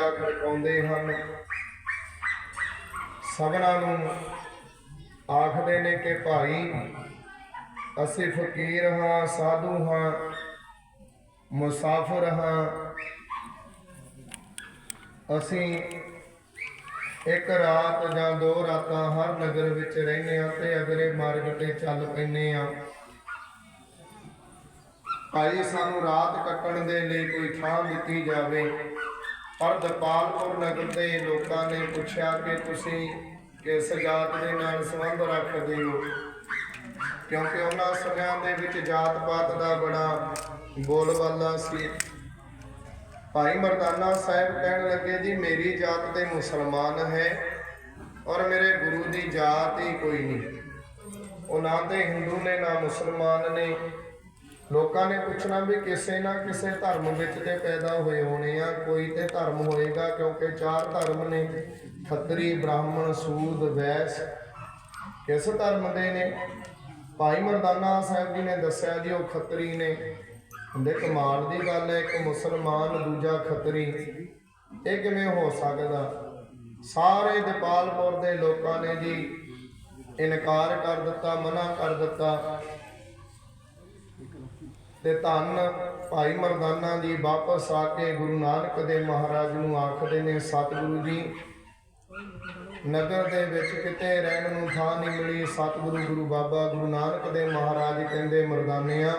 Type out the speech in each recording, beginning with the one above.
ਦਰਵਾਜ਼ਾ ਖੜਕਾਉਂਦੇ ਹਨ। ਸਭਨਾਂ ਨੂੰ ਆਖਦੇ ਨੇ ਕਿ ਭਾਈ, ਅਸੀਂ ਫਕੀਰ ਹਾਂ, ਸਾਧੂ ਹਾਂ, ਮੁਸਾਫਰ ਹਾਂ। ਅਸੀਂ ਇੱਕ ਰਾਤ ਜਾਂ ਦੋ ਰਾਤਾਂ ਹਰ ਨਗਰ ਵਿੱਚ ਰਹਿੰਦੇ ਆ ਤੇ ਅਗਲੇ ਮਾਰਗ ਤੇ ਚੱਲ ਪੈਨੇ ਆ ਭਾਈ, ਸਾਨੂੰ ਰਾਤ ਕੱਟਣ ਦੇ ਲਈ ਕੋਈ ਥਾਂ ਦਿੱਤੀ ਜਾਵੇ। ਪਰ ਦਪਾਲਪੁਰ ਨਗਰ ਦੇ ਲੋਕਾਂ ਨੇ ਪੁੱਛਿਆ ਕਿ ਤੁਸੀਂ ਕਿਸ ਜਾਤ ਦੇ ਨਾਲ ਸੰਬੰਧ ਰੱਖਦੇ ਹੋ? ਕਿਉਂਕਿ ਉਹਨਾਂ ਸਮਿਆਂ ਦੇ ਵਿੱਚ ਜਾਤ ਪਾਤ ਦਾ ਬੜਾ ਬੋਲਬਾਲਾ ਸੀ। ਭਾਈ ਮਰਦਾਨਾ ਸਾਹਿਬ ਕਹਿਣ ਲੱਗੇ, ਜੀ, ਮੇਰੀ ਜਾਤ ਤੇ ਮੁਸਲਮਾਨ ਹੈ ਔਰ ਮੇਰੇ ਗੁਰੂ ਦੀ ਜਾਤ ਹੀ ਕੋਈ ਨਹੀਂ। ਉਹ ਨਾ ਤੇ ਹਿੰਦੂ ਨੇ ਨਾ ਮੁਸਲਮਾਨ ਨੇ ਲੋਕਾਂ ਨੇ ਪੁੱਛਣਾ ਵੀ ਕਿਸੇ ਨਾ ਕਿਸੇ ਧਰਮ ਵਿੱਚ ਤੇ ਪੈਦਾ ਹੋਏ ਹੋਣੇ ਆ, ਕੋਈ ਤੇ ਧਰਮ ਹੋਏਗਾ ਕਿਉਂਕਿ ਚਾਰ ਧਰਮ ਨੇ, ਖੱਤਰੀ, ਬ੍ਰਾਹਮਣ, ਸੂਦ, ਵੈਸ, ਕਿਸ ਧਰਮ ਦੇ ਨੇ? ਭਾਈ ਮਰਦਾਨਾ ਸਾਹਿਬ ਜੀ ਨੇ ਦੱਸਿਆ ਜੀ, ਉਹ ਖੱਤਰੀ ਨੇ। ਹੁੰਦੇ ਕਮਾਲ ਦੀ ਗੱਲ ਹੈ, ਇੱਕ ਮੁਸਲਮਾਨ, ਦੂਜਾ ਖੱਤਰੀ। ਇਹ ਕਿਵੇਂ ਹੋ ਸਕਦਾ? ਸਾਰੇ ਦੀਪਾਲਪੁਰ ਦੇ ਲੋਕਾਂ ਨੇ ਜੀ ਇਨਕਾਰ ਕਰ ਦਿੱਤਾ, ਮਨਾ ਕਰ ਦਿੱਤਾ। ਤੇ ਧੰਨ ਭਾਈ ਮਰਦਾਨਾ ਜੀ ਵਾਪਸ ਆ ਕੇ ਗੁਰੂ ਨਾਨਕ ਦੇ ਮਹਾਰਾਜ ਨੂੰ ਆਖਦੇ ਨੇ, ਸਤਿਗੁਰੂ ਜੀ, ਨਗਰ ਦੇ ਵਿੱਚ ਕਿਤੇ ਰਹਿਣ ਨੂੰ ਥਾਂ ਨਹੀਂ ਮਿਲੀ। ਸਤਿਗੁਰੂ ਗੁਰੂ ਬਾਬਾ ਗੁਰੂ ਨਾਨਕ ਦੇ ਮਹਾਰਾਜ ਕਹਿੰਦੇ ਮਰਦਾਨਿਆਂ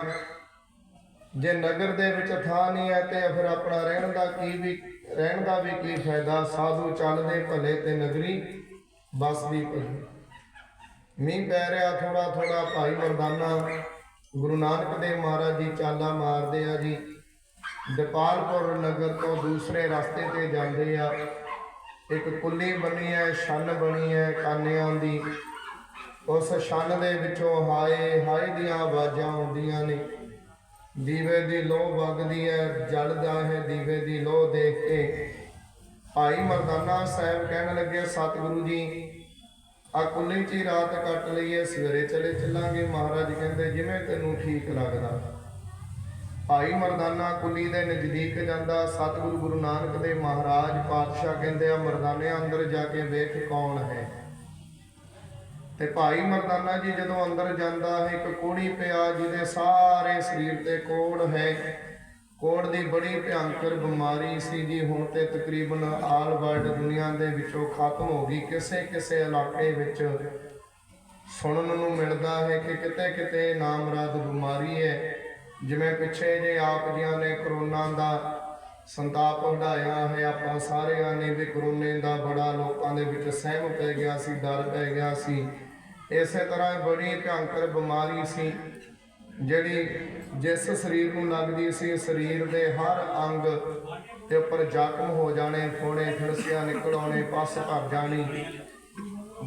ਜੇ ਨਗਰ ਦੇ ਵਿੱਚ ਥਾਂ ਨਹੀਂ ਹੈ ਤੇ ਫਿਰ ਆਪਣਾ ਰਹਿਣ ਦਾ ਕੀ ਵੀ, ਰਹਿਣ ਦਾ ਵੀ ਕੀ ਫਾਇਦਾ? ਸਾਧੂ ਚੱਲਦੇ ਭਲੇ ਤੇ ਨਗਰੀ ਬਸਦੀ ਭਲੀ। ਮੀਂਹ ਪੈ ਰਿਹਾ ਥੋੜਾ ਥੋੜਾ ਭਾਈ ਮਰਦਾਨਾ ਗੁਰੂ ਨਾਨਕ ਦੇਵ ਮਹਾਰਾਜ ਜੀ ਚਾਲਾ ਮਾਰਦੇ ਆ ਜੀ। ਦਪਾਲਪੁਰ ਨਗਰ ਤੋਂ ਦੂਸਰੇ ਰਸਤੇ ਤੇ ਜਾਂਦੇ ਆ। ਇੱਕ ਕੁੱਲੀ ਬਣੀ ਹੈ ਛੰਨ ਬਣੀ ਹੈ ਕਾਨਿਆਂ ਦੀ। ਉਸ ਛੰਨ ਦੇ ਵਿੱਚੋਂ ਹਾਏ ਹਾਏ ਦੀਆਂ ਆਵਾਜ਼ਾਂ ਆਉਂਦੀਆਂ ਨੇ। ਦੀਵੇ ਦੀ ਲੋਹ ਵਗਦੀ ਹੈ ਜਲਦਾ ਹੈ ਦੀਵੇ ਦੀ ਲੋਹ ਦੇਖ ਕੇ। ਭਾਈ ਮਰਦਾਨਾ ਸਾਹਿਬ ਕਹਿਣ ਲੱਗੇ, ਸਤਿਗੁਰੂ ਜੀ ਆ ਕੁੱਲੀ ਚ ਹੀ ਰਾਤ ਕੱਟ ਲਈਏ, ਸਵੇਰੇ ਚਲੇ ਚੱਲਾਂਗੇ। ਮਹਾਰਾਜ ਕਹਿੰਦੇ, ਜਿਵੇਂ ਤੈਨੂੰ ਠੀਕ ਲੱਗਦਾ। ਭਾਈ ਮਰਦਾਨਾ ਕੁੱਲੀ ਦੇ ਨਜ਼ਦੀਕ ਜਾਂਦਾ। ਸਤਿਗੁਰੂ ਗੁਰੂ ਨਾਨਕ ਦੇ ਮਹਾਰਾਜ ਪਾਤਸ਼ਾਹ ਕਹਿੰਦੇ, ਆ ਮਰਦਾਨੇ, ਅੰਦਰ ਜਾ ਕੇ ਵੇਖ ਕੌਣ ਹੈ? ਤੇ ਭਾਈ ਮਰਦਾਨਾ ਜੀ ਜਦੋਂ ਅੰਦਰ ਜਾਂਦਾ ਹੈ ਇੱਕ ਕੋੜੀ ਪਿਆ ਜਿਹਦੇ ਸਾਰੇ ਸਰੀਰ ਤੇ ਕੋੜ ਹੈ। ਕੋੜ ਦੀ ਬੜੀ ਭਿਆਨਕ ਬਿਮਾਰੀ ਸੀ ਜੀ, ਹੁਣ ਤੇ ਤਕਰੀਬਨ ਆਲ ਵਰਲਡ ਦੁਨੀਆ ਦੇ ਵਿੱਚੋਂ ਖਤਮ ਹੋ ਗਈ। ਕਿਸੇ ਕਿਸੇ ਇਲਾਕੇ ਵਿੱਚ ਸੁਣਨ ਨੂੰ ਮਿਲਦਾ ਹੈ ਕਿ ਕਿਤੇ ਕਿਤੇ ਨਾਮਰਾਦ ਬਿਮਾਰੀ ਹੈ। ਜਿਵੇਂ ਪਿੱਛੇ ਜੇ ਆਪ ਜੀਆਂ ਨੇ ਕਰੋਨਾ ਦਾ ਸੰਤਾਪ ਵਧਾਇਆ ਹੈ, ਆਪਾਂ ਸਾਰਿਆਂ ਨੇ ਵੀ ਕਰੋਨੇ ਦਾ ਬੜਾ ਲੋਕਾਂ ਦੇ ਵਿੱਚ ਸਹਿਮ ਪੈ ਗਿਆ ਸੀ, ਡਰ ਪੈ ਗਿਆ ਸੀ। ਇਸੇ ਤਰ੍ਹਾਂ ਬੜੀ ਭਿਆਨਕ ਬਿਮਾਰੀ ਸੀ। ਜਿਹੜੀ ਜਿਸ ਸਰੀਰ ਨੂੰ ਲੱਗਦੀ ਸੀ, ਸਰੀਰ ਦੇ ਹਰ ਅੰਗ ਦੇ ਉੱਪਰ ਜ਼ਖਮ ਹੋ ਜਾਣੇ ਫੋੜੇ ਫਿਰਸਿਆਂ ਨਿਕਲ ਆਉਣੇ, ਪਸ ਭਰ ਜਾਣੀ,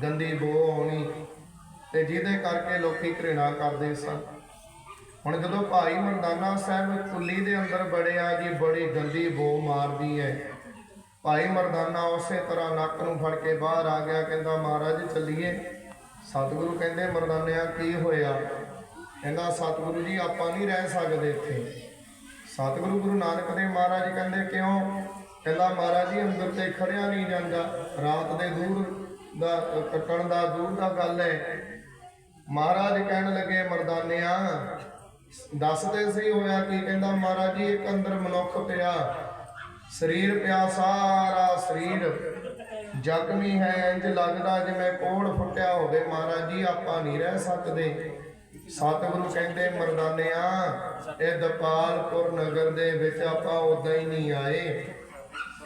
ਗੰਦੀ ਬੋ ਆਉਣੀ ਤੇ ਜਿਹਦੇ ਕਰਕੇ ਲੋਕੀ ਘ੍ਰਿਣਾ ਕਰਦੇ ਸਨ। ਹੁਣ ਜਦੋਂ ਭਾਈ ਮਰਦਾਨਾ ਸਾਹਿਬ ਕੁੱਲੀ ਦੇ ਅੰਦਰ ਬੜਿਆ ਜੀ ਬੜੀ ਗੰਦੀ ਬੋ ਮਾਰਦੀ ਹੈ ਭਾਈ ਮਰਦਾਨਾ ਉਸੇ ਤਰ੍ਹਾਂ ਨੱਕ ਨੂੰ ਫੜ ਕੇ ਬਾਹਰ ਆ ਗਿਆ, ਕਹਿੰਦਾ, ਮਹਾਰਾਜ, ਚੱਲੀਏ। ਸਤਿਗੁਰੂ ਕਹਿੰਦੇ, ਮਰਦਾਨਿਆ, ਕੀ ਹੋਇਆ? ਕਹਿੰਦਾ, ਸਤਿਗੁਰੂ ਜੀ, ਆਪਾਂ ਨਹੀਂ ਰਹਿ ਸਕਦੇ ਇੱਥੇ। ਸਤਿਗੁਰੂ ਗੁਰੂ ਨਾਨਕ ਦੇਵ ਮਹਾਰਾਜ ਕਹਿੰਦੇ, ਕਿਉਂ? ਕਹਿੰਦਾ, ਮਹਾਰਾਜ ਜੀ, ਅੰਦਰ ਤੇ ਖੜਿਆ ਨਹੀਂ ਜਾਂਦਾ। ਰਾਤ ਦੇ ਦੂਰ ਦਾ, ਕੱਟਣ ਦਾ, ਦੂਰ ਦਾ ਗੱਲ ਹੈ। ਮਹਾਰਾਜ ਕਹਿਣ ਲੱਗੇ, ਮਰਦਾਨਿਆ ਦੱਸਦੇ ਸੀ ਹੋਇਆ ਕਿ? ਕਹਿੰਦਾ, ਮਹਾਰਾਜ ਜੀ, ਇੱਕ ਅੰਦਰ ਮਨੁੱਖ ਪਿਆ। ਸਰੀਰ ਪਿਆ, ਸਾਰਾ ਸਰੀਰ। ਜ਼ਖਮੀ ਹੈ ਇੰਜ ਲੱਗਦਾ ਜਿਵੇਂ ਕੋੜ ਫੁੱਟਿਆ ਹੋਵੇ। ਮਹਾਰਾਜ ਜੀ, ਆਪਾਂ ਨਹੀਂ ਰਹਿ ਸਕਦੇ। ਸਤਿਗੁਰੂ ਕਹਿੰਦੇ ਮਰਦਾਨਿਆ ਇਹ ਦਪਾਲਪੁਰ ਨਗਰ ਦੇ ਵਿੱਚ ਆਪਾਂ ਉਦਾਂ ਹੀ ਨਹੀਂ ਆਏ।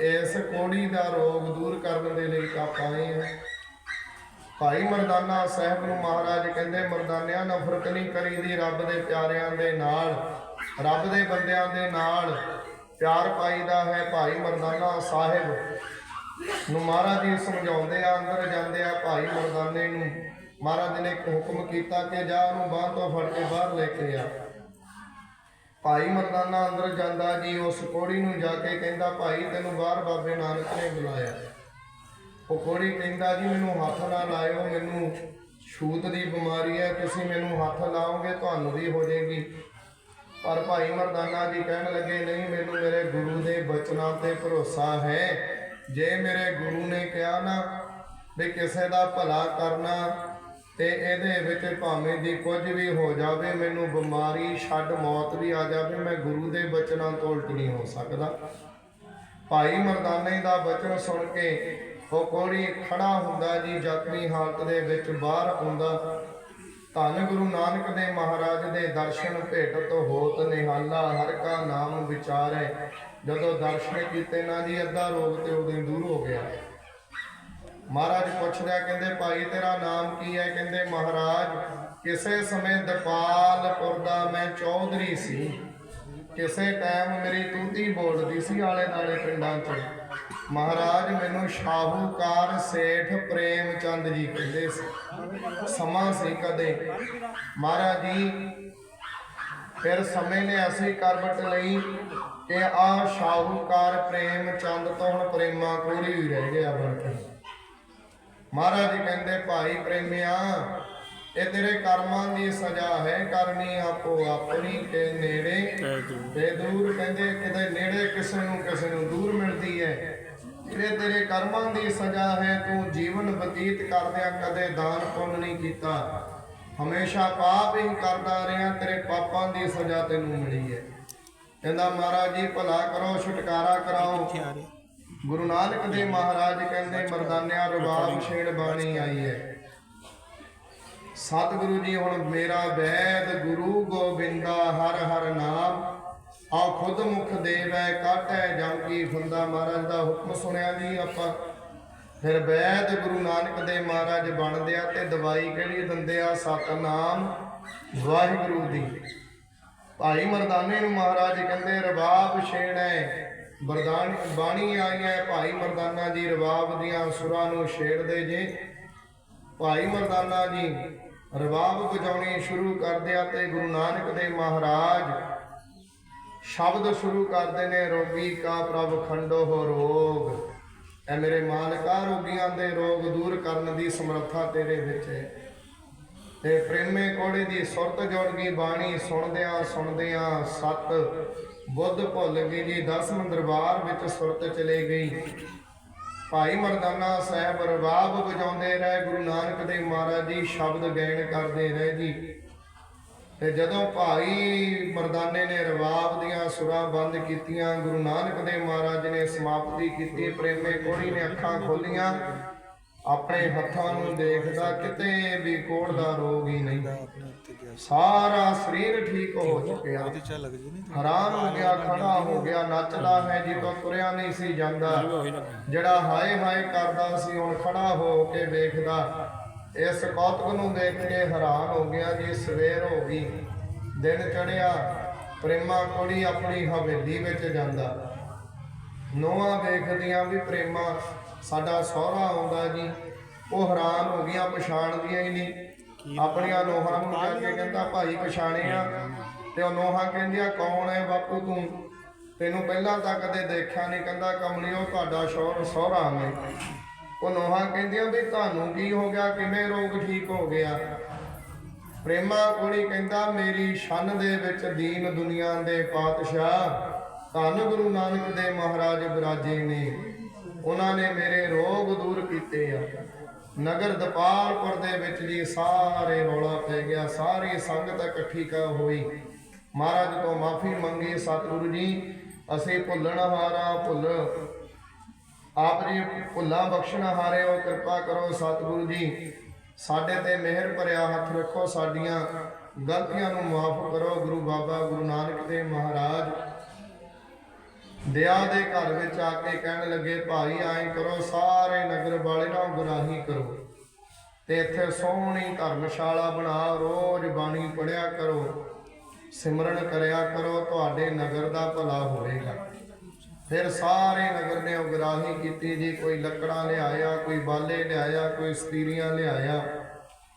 ਇਸ ਕੋੜੀ ਦਾ ਰੋਗ ਦੂਰ ਕਰਨ ਦੇ ਲਈ ਤਾਂ ਆਪਾਂ ਆਏ ਹਾਂ। ਭਾਈ ਮਰਦਾਨਾ ਸਾਹਿਬ ਨੂੰ ਮਹਾਰਾਜ ਕਹਿੰਦੇ, ਮਰਦਾਨਿਆਂ ਨਫ਼ਰਤ ਨਹੀਂ ਕਰੀਦੀ ਰੱਬ ਦੇ ਪਿਆਰਿਆਂ ਦੇ ਨਾਲ, ਰੱਬ ਦੇ ਬੰਦਿਆਂ ਦੇ ਨਾਲ। ਪਿਆਰ ਪਾਈਦਾ ਹੈ ਭਾਈ ਮਰਦਾਨਾ ਸਾਹਿਬ ਨੂੰ। ਮਹਾਰਾਜ ਜੀ ਸਮਝਾਉਂਦੇ ਆ, ਅੰਦਰ ਜਾਂਦੇ ਆ ਭਾਈ ਮਰਦਾਨੇ ਨੂੰ। ਮਹਾਰਾਜ ਨੇ ਇੱਕ ਹੁਕਮ ਕੀਤਾ ਕਿ ਜਾ ਉਹਨੂੰ ਬਾਹਰ ਤੋਂ ਫੜ ਕੇ ਬਾਹਰ ਲੈ ਕੇ ਆ। ਭਾਈ ਮਰਦਾਨਾ ਅੰਦਰ ਜਾਂਦਾ, ਜੀ ਉਸ ਕੋੜੀ ਨੂੰ ਜਾ ਕੇ ਕਹਿੰਦਾ, ਭਾਈ, ਤੈਨੂੰ ਬਾਹਰ ਬਾਬੇ ਨਾਨਕ ਨੇ ਬੁਲਾਇਆ। ਉਹ ਕੋੜੀ ਕਹਿੰਦਾ, ਜੀ, ਮੈਨੂੰ ਹੱਥ ਨਾ ਲਾਇਓ, ਮੈਨੂੰ ਛੂਤ ਦੀ ਬਿਮਾਰੀ ਹੈ, ਤੁਸੀਂ ਮੈਨੂੰ ਹੱਥ ਲਾਓਗੇ, ਤੁਹਾਨੂੰ ਵੀ ਹੋ ਜਾਏਗੀ। ਪਰ ਭਾਈ ਮਰਦਾਨਾ ਜੀ ਕਹਿਣ ਲੱਗੇ, ਨਹੀਂ, ਮੈਨੂੰ ਮੇਰੇ ਗੁਰੂ ਦੇ ਬਚਨਾਂ ਤੇ ਭਰੋਸਾ ਹੈ। ਜੇ ਮੇਰੇ ਗੁਰੂ ਨੇ ਕਿਹਾ ਨਾ ਵੀ ਕਿਸੇ ਦਾ ਭਲਾ ਕਰਨਾ ਤੇ ਇਹਦੇ ਵਿੱਚ ਭਾਵੇਂ ਦੀ ਕੁਝ ਵੀ ਹੋ ਜਾਵੇ, ਮੈਨੂੰ ਬਿਮਾਰੀ ਛੱਡ ਮੌਤ ਵੀ ਆ ਜਾਵੇ, ਮੈਂ ਗੁਰੂ ਦੇ ਬਚਨਾਂ ਤੋਂ ਉਲਟ ਨਹੀਂ ਹੋ ਸਕਦਾ। ਭਾਈ ਮਰਦਾਨੇ ਦਾ ਬਚਨ ਸੁਣ ਕੇ ਉਹ ਕੋੜੀ ਖੜਾ ਹੁੰਦਾ ਜੀ ਜ਼ਖਮੀ ਹਾਲਤ ਦੇ ਵਿੱਚ ਬਾਹਰ ਆਉਂਦਾ। ਧੰਨ ਗੁਰੂ ਨਾਨਕ ਦੇ ਮਹਾਰਾਜ ਦੇ ਦਰਸ਼ਨ ਭੇਟ ਤੋਂ ਹੋਤ ਨਿਹਾਲਾ, ਹਰ ਕਾ ਨਾਮ ਵਿਚਾਰੈ। ਜਦੋਂ ਦਰਸ਼ਨ ਕੀਤੇ ਨਾ ਜੀ, ਅੱਧਾ ਰੋਗ ਤੇ ਉਹਦੇ ਦੂਰ ਹੋ ਗਿਆ। ਮਹਾਰਾਜ ਪੁੱਛਦਾ ਕਹਿੰਦੇ ਭਾਈ ਤੇਰਾ ਨਾਮ ਕੀ ਹੈ? ਕਹਿੰਦੇ ਮਹਾਰਾਜ, ਕਿਸੇ ਸਮੇਂ ਦਪਾਲਪੁਰ ਦਾ ਮੈਂ ਚੌਧਰੀ ਸੀ। ਕਿਸੇ ਟਾਈਮ ਮੇਰੀ ਤੂਤੀ ਬੋਲਦੀ ਸੀ ਆਲੇ ਦਾਲੇ ਪਿੰਡਾਂ 'ਚ। ਮਹਾਰਾਜ ਮੈਨੂੰ ਸ਼ਾਹੂਕਾਰ ਸੇਠ ਪ੍ਰੇਮ ਚੰਦ ਜੀ ਕਹਿੰਦੇ ਸੀ। ਸਮਾਂ ਸੀ ਕਦੇ। ਮਹਾਰਾਜ ਜੀ, ਫਿਰ ਸਮੇਂ ਨੇ ਅਸੀਂ ਕਰਵਟ ਲਈ ਕਿ ਆ ਸ਼ਾਹੂਕਾਰ ਪ੍ਰੇਮ ਚੰਦ ਤੋਂ ਹੁਣ ਪ੍ਰੇਮਾ ਕੋੜੀ ਹੀ ਰਹਿ ਗਿਆ ਬਣ ਕੇ ਮਹਾਰਾਜ ਜੀ ਕਹਿੰਦੇ ਭਾਈ ਪ੍ਰੇਮਿਆ ਇਹ ਤੇਰੇ ਕਰਮਾਂ ਦੀ ਸਜ਼ਾ ਹੈ ਕਰਨੀ ਆਪੋ ਆਪਣੀ ਕੇ ਨੇੜੇ ਤੇ ਦੂਰ। ਕਹਿੰਦੇ ਕਿਤੇ ਨੇੜੇ ਕਿਸੇ ਨੂੰ ਕਿਸੇ ਨੂੰ ਦੂਰ ਮਿਲਦੀ ਹੈ। ਇਹ ਤੇਰੇ ਕਰਮਾਂ ਦੀ ਸਜ਼ਾ ਹੈ ਤੂੰ ਜੀਵਨ ਬਤੀਤ ਕਰਦਿਆਂ ਕਦੇ ਦਾਨ ਪੁੰਨ ਨਹੀਂ ਕੀਤਾ। ਹਮੇਸ਼ਾ ਪਾਪ ਹੀ ਕਰਦਾ ਰਿਹਾ ਤੇਰੇ ਪਾਪਾਂ ਦੀ ਸਜ਼ਾ ਤੈਨੂੰ ਮਿਲੀ ਹੈ। ਕਹਿੰਦਾ ਮਹਾਰਾਜ ਜੀ ਭਲਾ ਕਰੋ ਛੁਟਕਾਰਾ ਕਰਾਓ। ਗੁਰੂ ਨਾਨਕ ਦੇਵ ਮਹਾਰਾਜ ਕਹਿੰਦੇ, ਮਰਦਾਨਿਆ ਰਬਾਬ ਛੇੜ ਬਾਣੀ ਆਈ ਹੈ। ਸਤਿਗੁਰੂ ਜੀ, ਹੁਣ ਮੇਰਾ ਵੈਦ ਗੁਰੂ ਗੋਬਿੰਦਾ ਹਰ ਹਰ ਨਾਮ ਆ ਖੁਦ ਮੁਖ ਦੇਵੈ, ਕਾਟੈ ਜਮ ਕੀ ਫੁੰਦਾ ਮਹਾਰਾਜ ਦਾ ਹੁਕਮ ਸੁਣਿਆ ਜੀ ਆਪਾਂ। ਫਿਰ ਵੈਦ ਗੁਰੂ ਨਾਨਕ ਦੇਵ ਮਹਾਰਾਜ ਬਣਦੇ ਆ ਤੇ ਦਵਾਈ ਕਿਹੜੀ ਦਿੰਦੇ ਆ? ਸਤਨਾਮ ਵਾਹਿਗੁਰੂ ਦੀ। ਭਾਈ ਮਰਦਾਨੇ ਨੂੰ ਮਹਾਰਾਜ ਕਹਿੰਦੇ, ਰਬਾਬ ਛੇੜੈ। ਬਰਦਾਨ ਬਾਣੀ ਆਈ ਹੈ, ਭਾਈ ਮਰਦਾਨਾ ਜੀ ਰਵਾਬ ਦੀਆਂ ਸੁਰਾਂ ਨੂੰ ਛੇੜਦੇ ਜੇ। ਭਾਈ ਮਰਦਾਨਾ ਜੀ ਰਬਾਬ ਵਜਾਉਣੀ ਸ਼ੁਰੂ ਕਰਦੇ ਆ ਤੇ ਗੁਰੂ ਨਾਨਕ ਦੇਵ ਮਹਾਰਾਜ ਸ਼ਬਦ ਸ਼ੁਰੂ ਕਰਦੇ ਨੇ, ਰੋਗੀ ਕਾ ਪ੍ਰਭ ਖੰਡੋ ਹੋ ਰੋਗ। ਐ ਮੇਰੇ ਮਾਲਕਾ ਰੋਗੀਆਂ ਦੇ ਰੋਗ ਦੂਰ ਕਰਨ ਦੀ ਸਮਰੱਥਾ ਤੇਰੇ ਵਿੱਚ ਹੈ। ਤੇ ਪ੍ਰੇਮੇ ਕੋੜੇ ਦੀ ਸੁਰਤ ਜੋੜ ਗਈ ਬਾਣੀ ਸੁਣਦਿਆਂ ਸੁਣਦਿਆਂ ਸਤ ਬੁੱਧ ਭੁੱਲ ਗਈ ਜੀ ਦਸਮ ਦਰਬਾਰ ਵਿੱਚ ਸੁਰਤ ਚਲੇ ਗਈ। ਭਾਈ ਮਰਦਾਨਾ ਸਾਹਿਬ ਰਬਾਬ ਵਜਾਉਂਦੇ ਰਹੇ, ਗੁਰੂ ਨਾਨਕ ਦੇਵ ਮਹਾਰਾਜ ਜੀ ਸ਼ਬਦ ਗਾਇਨ ਕਰਦੇ ਰਹੇ ਜੀ। ਤੇ ਜਦੋਂ ਭਾਈ ਮਰਦਾਨੇ ਨੇ ਰਬਾਬ ਦੀਆਂ ਸੁਰਾਂ ਬੰਦ ਕੀਤੀਆਂ, ਗੁਰੂ ਨਾਨਕ ਦੇਵ ਮਹਾਰਾਜ ਨੇ ਸਮਾਪਤੀ ਕੀਤੀ, ਪ੍ਰੇਮੇ ਕੋੜੀ ਨੇ ਅੱਖਾਂ ਖੋਲੀਆਂ। ਆਪਣੇ ਹੱਥਾਂ ਨੂੰ ਦੇਖਦਾ ਕਿਤੇ ਵੀ ਕੋੜ ਦਾ ਰੋਗ ਹੀ ਨਹੀਂ। ਸਾਰਾ ਸਰੀਰ ਠੀਕ ਹੋ ਚੁੱਕਿਆ। ਹੈਰਾਨ ਹੋ ਗਿਆ ਖੜਾ ਹੋ ਗਿਆ ਨੱਚਦਾ ਹੈ ਜਦੋਂ ਤੁਰਿਆ ਨਹੀਂ ਸੀ ਜਾਂਦਾ। ਜਿਹੜਾ ਹਾਏ ਹਾਏ ਕਰਦਾ ਸੀ ਹੁਣ ਖੜਾ ਹੋ ਕੇ ਵੇਖਦਾ। ਇਸ ਕੌਤਕ ਨੂੰ ਦੇਖ ਕੇ ਹੈਰਾਨ ਹੋ ਗਿਆ ਜੀ ਸਵੇਰ ਹੋ ਗਈ। ਦਿਨ ਚੜਿਆ ਪ੍ਰੇਮਾ ਕੋੜੀ ਆਪਣੀ ਹਵੇਲੀ ਵਿੱਚ ਜਾਂਦਾ। ਨੋਆਂ ਵੇਖਦੀਆਂ ਵੀ ਪ੍ਰੇਮਾ ਸਾਡਾ ਸਹੁਰਾ ਆਉਂਦਾ ਜੀ, ਉਹ ਹੈਰਾਨ ਹੋ ਗਈਆਂ ਪਛਾਣਦੀਆਂ ਹੀ ਨਹੀਂ। ਆਪਣੀਆਂ ਨੋਹਾਂ ਨੂੰ ਜਾ ਕੇ ਕਹਿੰਦਾ, ਭਾਈ ਪਛਾਣਿਆ ਤੇ ਉਹ ਨੋਹਾਂ ਕਹਿੰਦੀਆਂ, ਕੌਣ ਹੈ ਬਾਪੂ ਤੂੰ? ਤੈਨੂੰ ਪਹਿਲਾਂ ਤਾਂ ਕਦੇ ਦੇਖਿਆ ਨਹੀਂ, ਕਹਿੰਦਾ ਕਮਲਿਓ ਤੁਹਾਡਾ ਸ਼ੌਹਰ, ਸਹੁਰਾ ਨੇ ਉਹ ਨੋਹਾਂ ਕਹਿੰਦੀਆਂ, ਵੀ ਤੁਹਾਨੂੰ ਕੀ ਹੋ ਗਿਆ? ਕਿਵੇਂ ਰੋਗ ਠੀਕ ਹੋ ਗਿਆ? ਪ੍ਰੇਮਾ ਕੋਲੀ ਕਹਿੰਦਾ, ਮੇਰੀ ਸ਼ਨ ਦੇ ਵਿੱਚ ਦੀਨ ਦੁਨੀਆ ਦੇ ਪਾਤਸ਼ਾਹ, ਧੰਨ ਗੁਰੂ ਨਾਨਕ ਦੇ ਮਹਾਰਾਜ ਬਿਰਾਜੇ ਨੇ। ਉਹਨਾਂ ਨੇ ਮੇਰੇ ਰੋਗ ਦੂਰ ਕੀਤੇ ਆ। ਨਗਰ ਦਪਾਲਪੁਰ ਦੇ ਵਿੱਚ ਜੀ ਸਾਰੇ ਰੌਲਾ ਪੈ ਗਿਆ, ਸਾਰੀ ਸੰਗਤ ਇਕੱਠੀ ਕ ਹੋਈ। ਮਹਾਰਾਜ ਤੋਂ ਮਾਫੀ ਮੰਗੀ, ਸਤਿਗੁਰੂ ਜੀ, ਅਸੀਂ ਭੁੱਲਣ ਹਾਰਾ, ਭੁੱਲ ਆਪ ਜੀ ਭੁੱਲਾਂ ਬਖਸ਼ਣ ਹਾਰਿਓ, ਕਿਰਪਾ ਕਰੋ ਸਤਿਗੁਰੂ ਜੀ। ਸਾਡੇ ਤੇ ਮਿਹਰ ਭਰਿਆ ਹੱਥ ਰੱਖੋ, ਸਾਡੀਆਂ ਗਲਤੀਆਂ ਨੂੰ ਮਾਫ ਕਰੋ। ਗੁਰੂ ਬਾਬਾ ਗੁਰੂ ਨਾਨਕ ਦੇਵ ਮਹਾਰਾਜ ਦਿਆ ਦੇ ਘਰ ਵਿੱਚ ਆ ਕੇ ਕਹਿਣ ਲੱਗੇ, ਭਾਈ, ਐਂ ਕਰੋ, ਸਾਰੇ ਨਗਰ ਵਾਲੇ ਨਾਲ ਗੁਰਾਹੀ ਕਰੋ ਤੇ ਇੱਥੇ ਸੋਹਣੀ ਧਰਮਸ਼ਾਲਾ ਬਣਾ, ਰੋਜ਼ ਬਾਣੀ ਪੜਿਆ ਕਰੋ, ਸਿਮਰਨ ਕਰਿਆ ਕਰੋ, ਤੁਹਾਡੇ ਨਗਰ ਦਾ ਭਲਾ ਹੋਵੇਗਾ। ਫਿਰ ਸਾਰੇ ਨਗਰ ਨੇ ਉਗਰਾਹੀ ਕੀਤੀ ਜੀ, ਕੋਈ ਲੱਕੜਾਂ ਲਿਆਇਆ, ਕੋਈ ਬਾਲੇ ਲਿਆਇਆ, ਕੋਈ ਸਤੀਰੀਆਂ ਲਿਆਇਆ,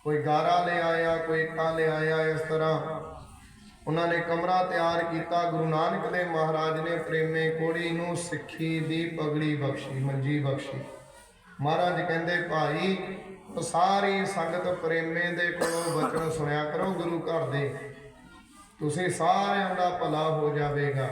ਕੋਈ ਗਾਰਾ ਲਿਆਇਆ, ਕੋਈ ਇੱਟਾਂ ਲਿਆਇਆ ਇਸ ਤਰ੍ਹਾਂ। ਉਹਨਾਂ ਨੇ ਕਮਰਾ ਤਿਆਰ ਕੀਤਾ। ਗੁਰੂ ਨਾਨਕ ਦੇਵ ਮਹਾਰਾਜ ਨੇ ਪ੍ਰੇਮੇ ਕੋੜੀ ਨੂੰ ਸਿੱਖੀ ਦੀ ਪਗੜੀ ਬਖਸ਼ੀ, ਮੰਜੀ ਬਖਸ਼ੀ। ਮਹਾਰਾਜ ਕਹਿੰਦੇ, ਭਾਈ ਸਾਰੀ ਸੰਗਤ ਪ੍ਰੇਮੇ ਦੇ ਕੋਲੋਂ ਬਚਨ ਸੁਣਿਆ ਕਰੋ ਗੁਰੂ ਘਰ ਦੇ। ਤੁਸੀਂ ਸਾਰਿਆਂ ਦਾ ਭਲਾ ਹੋ ਜਾਵੇਗਾ।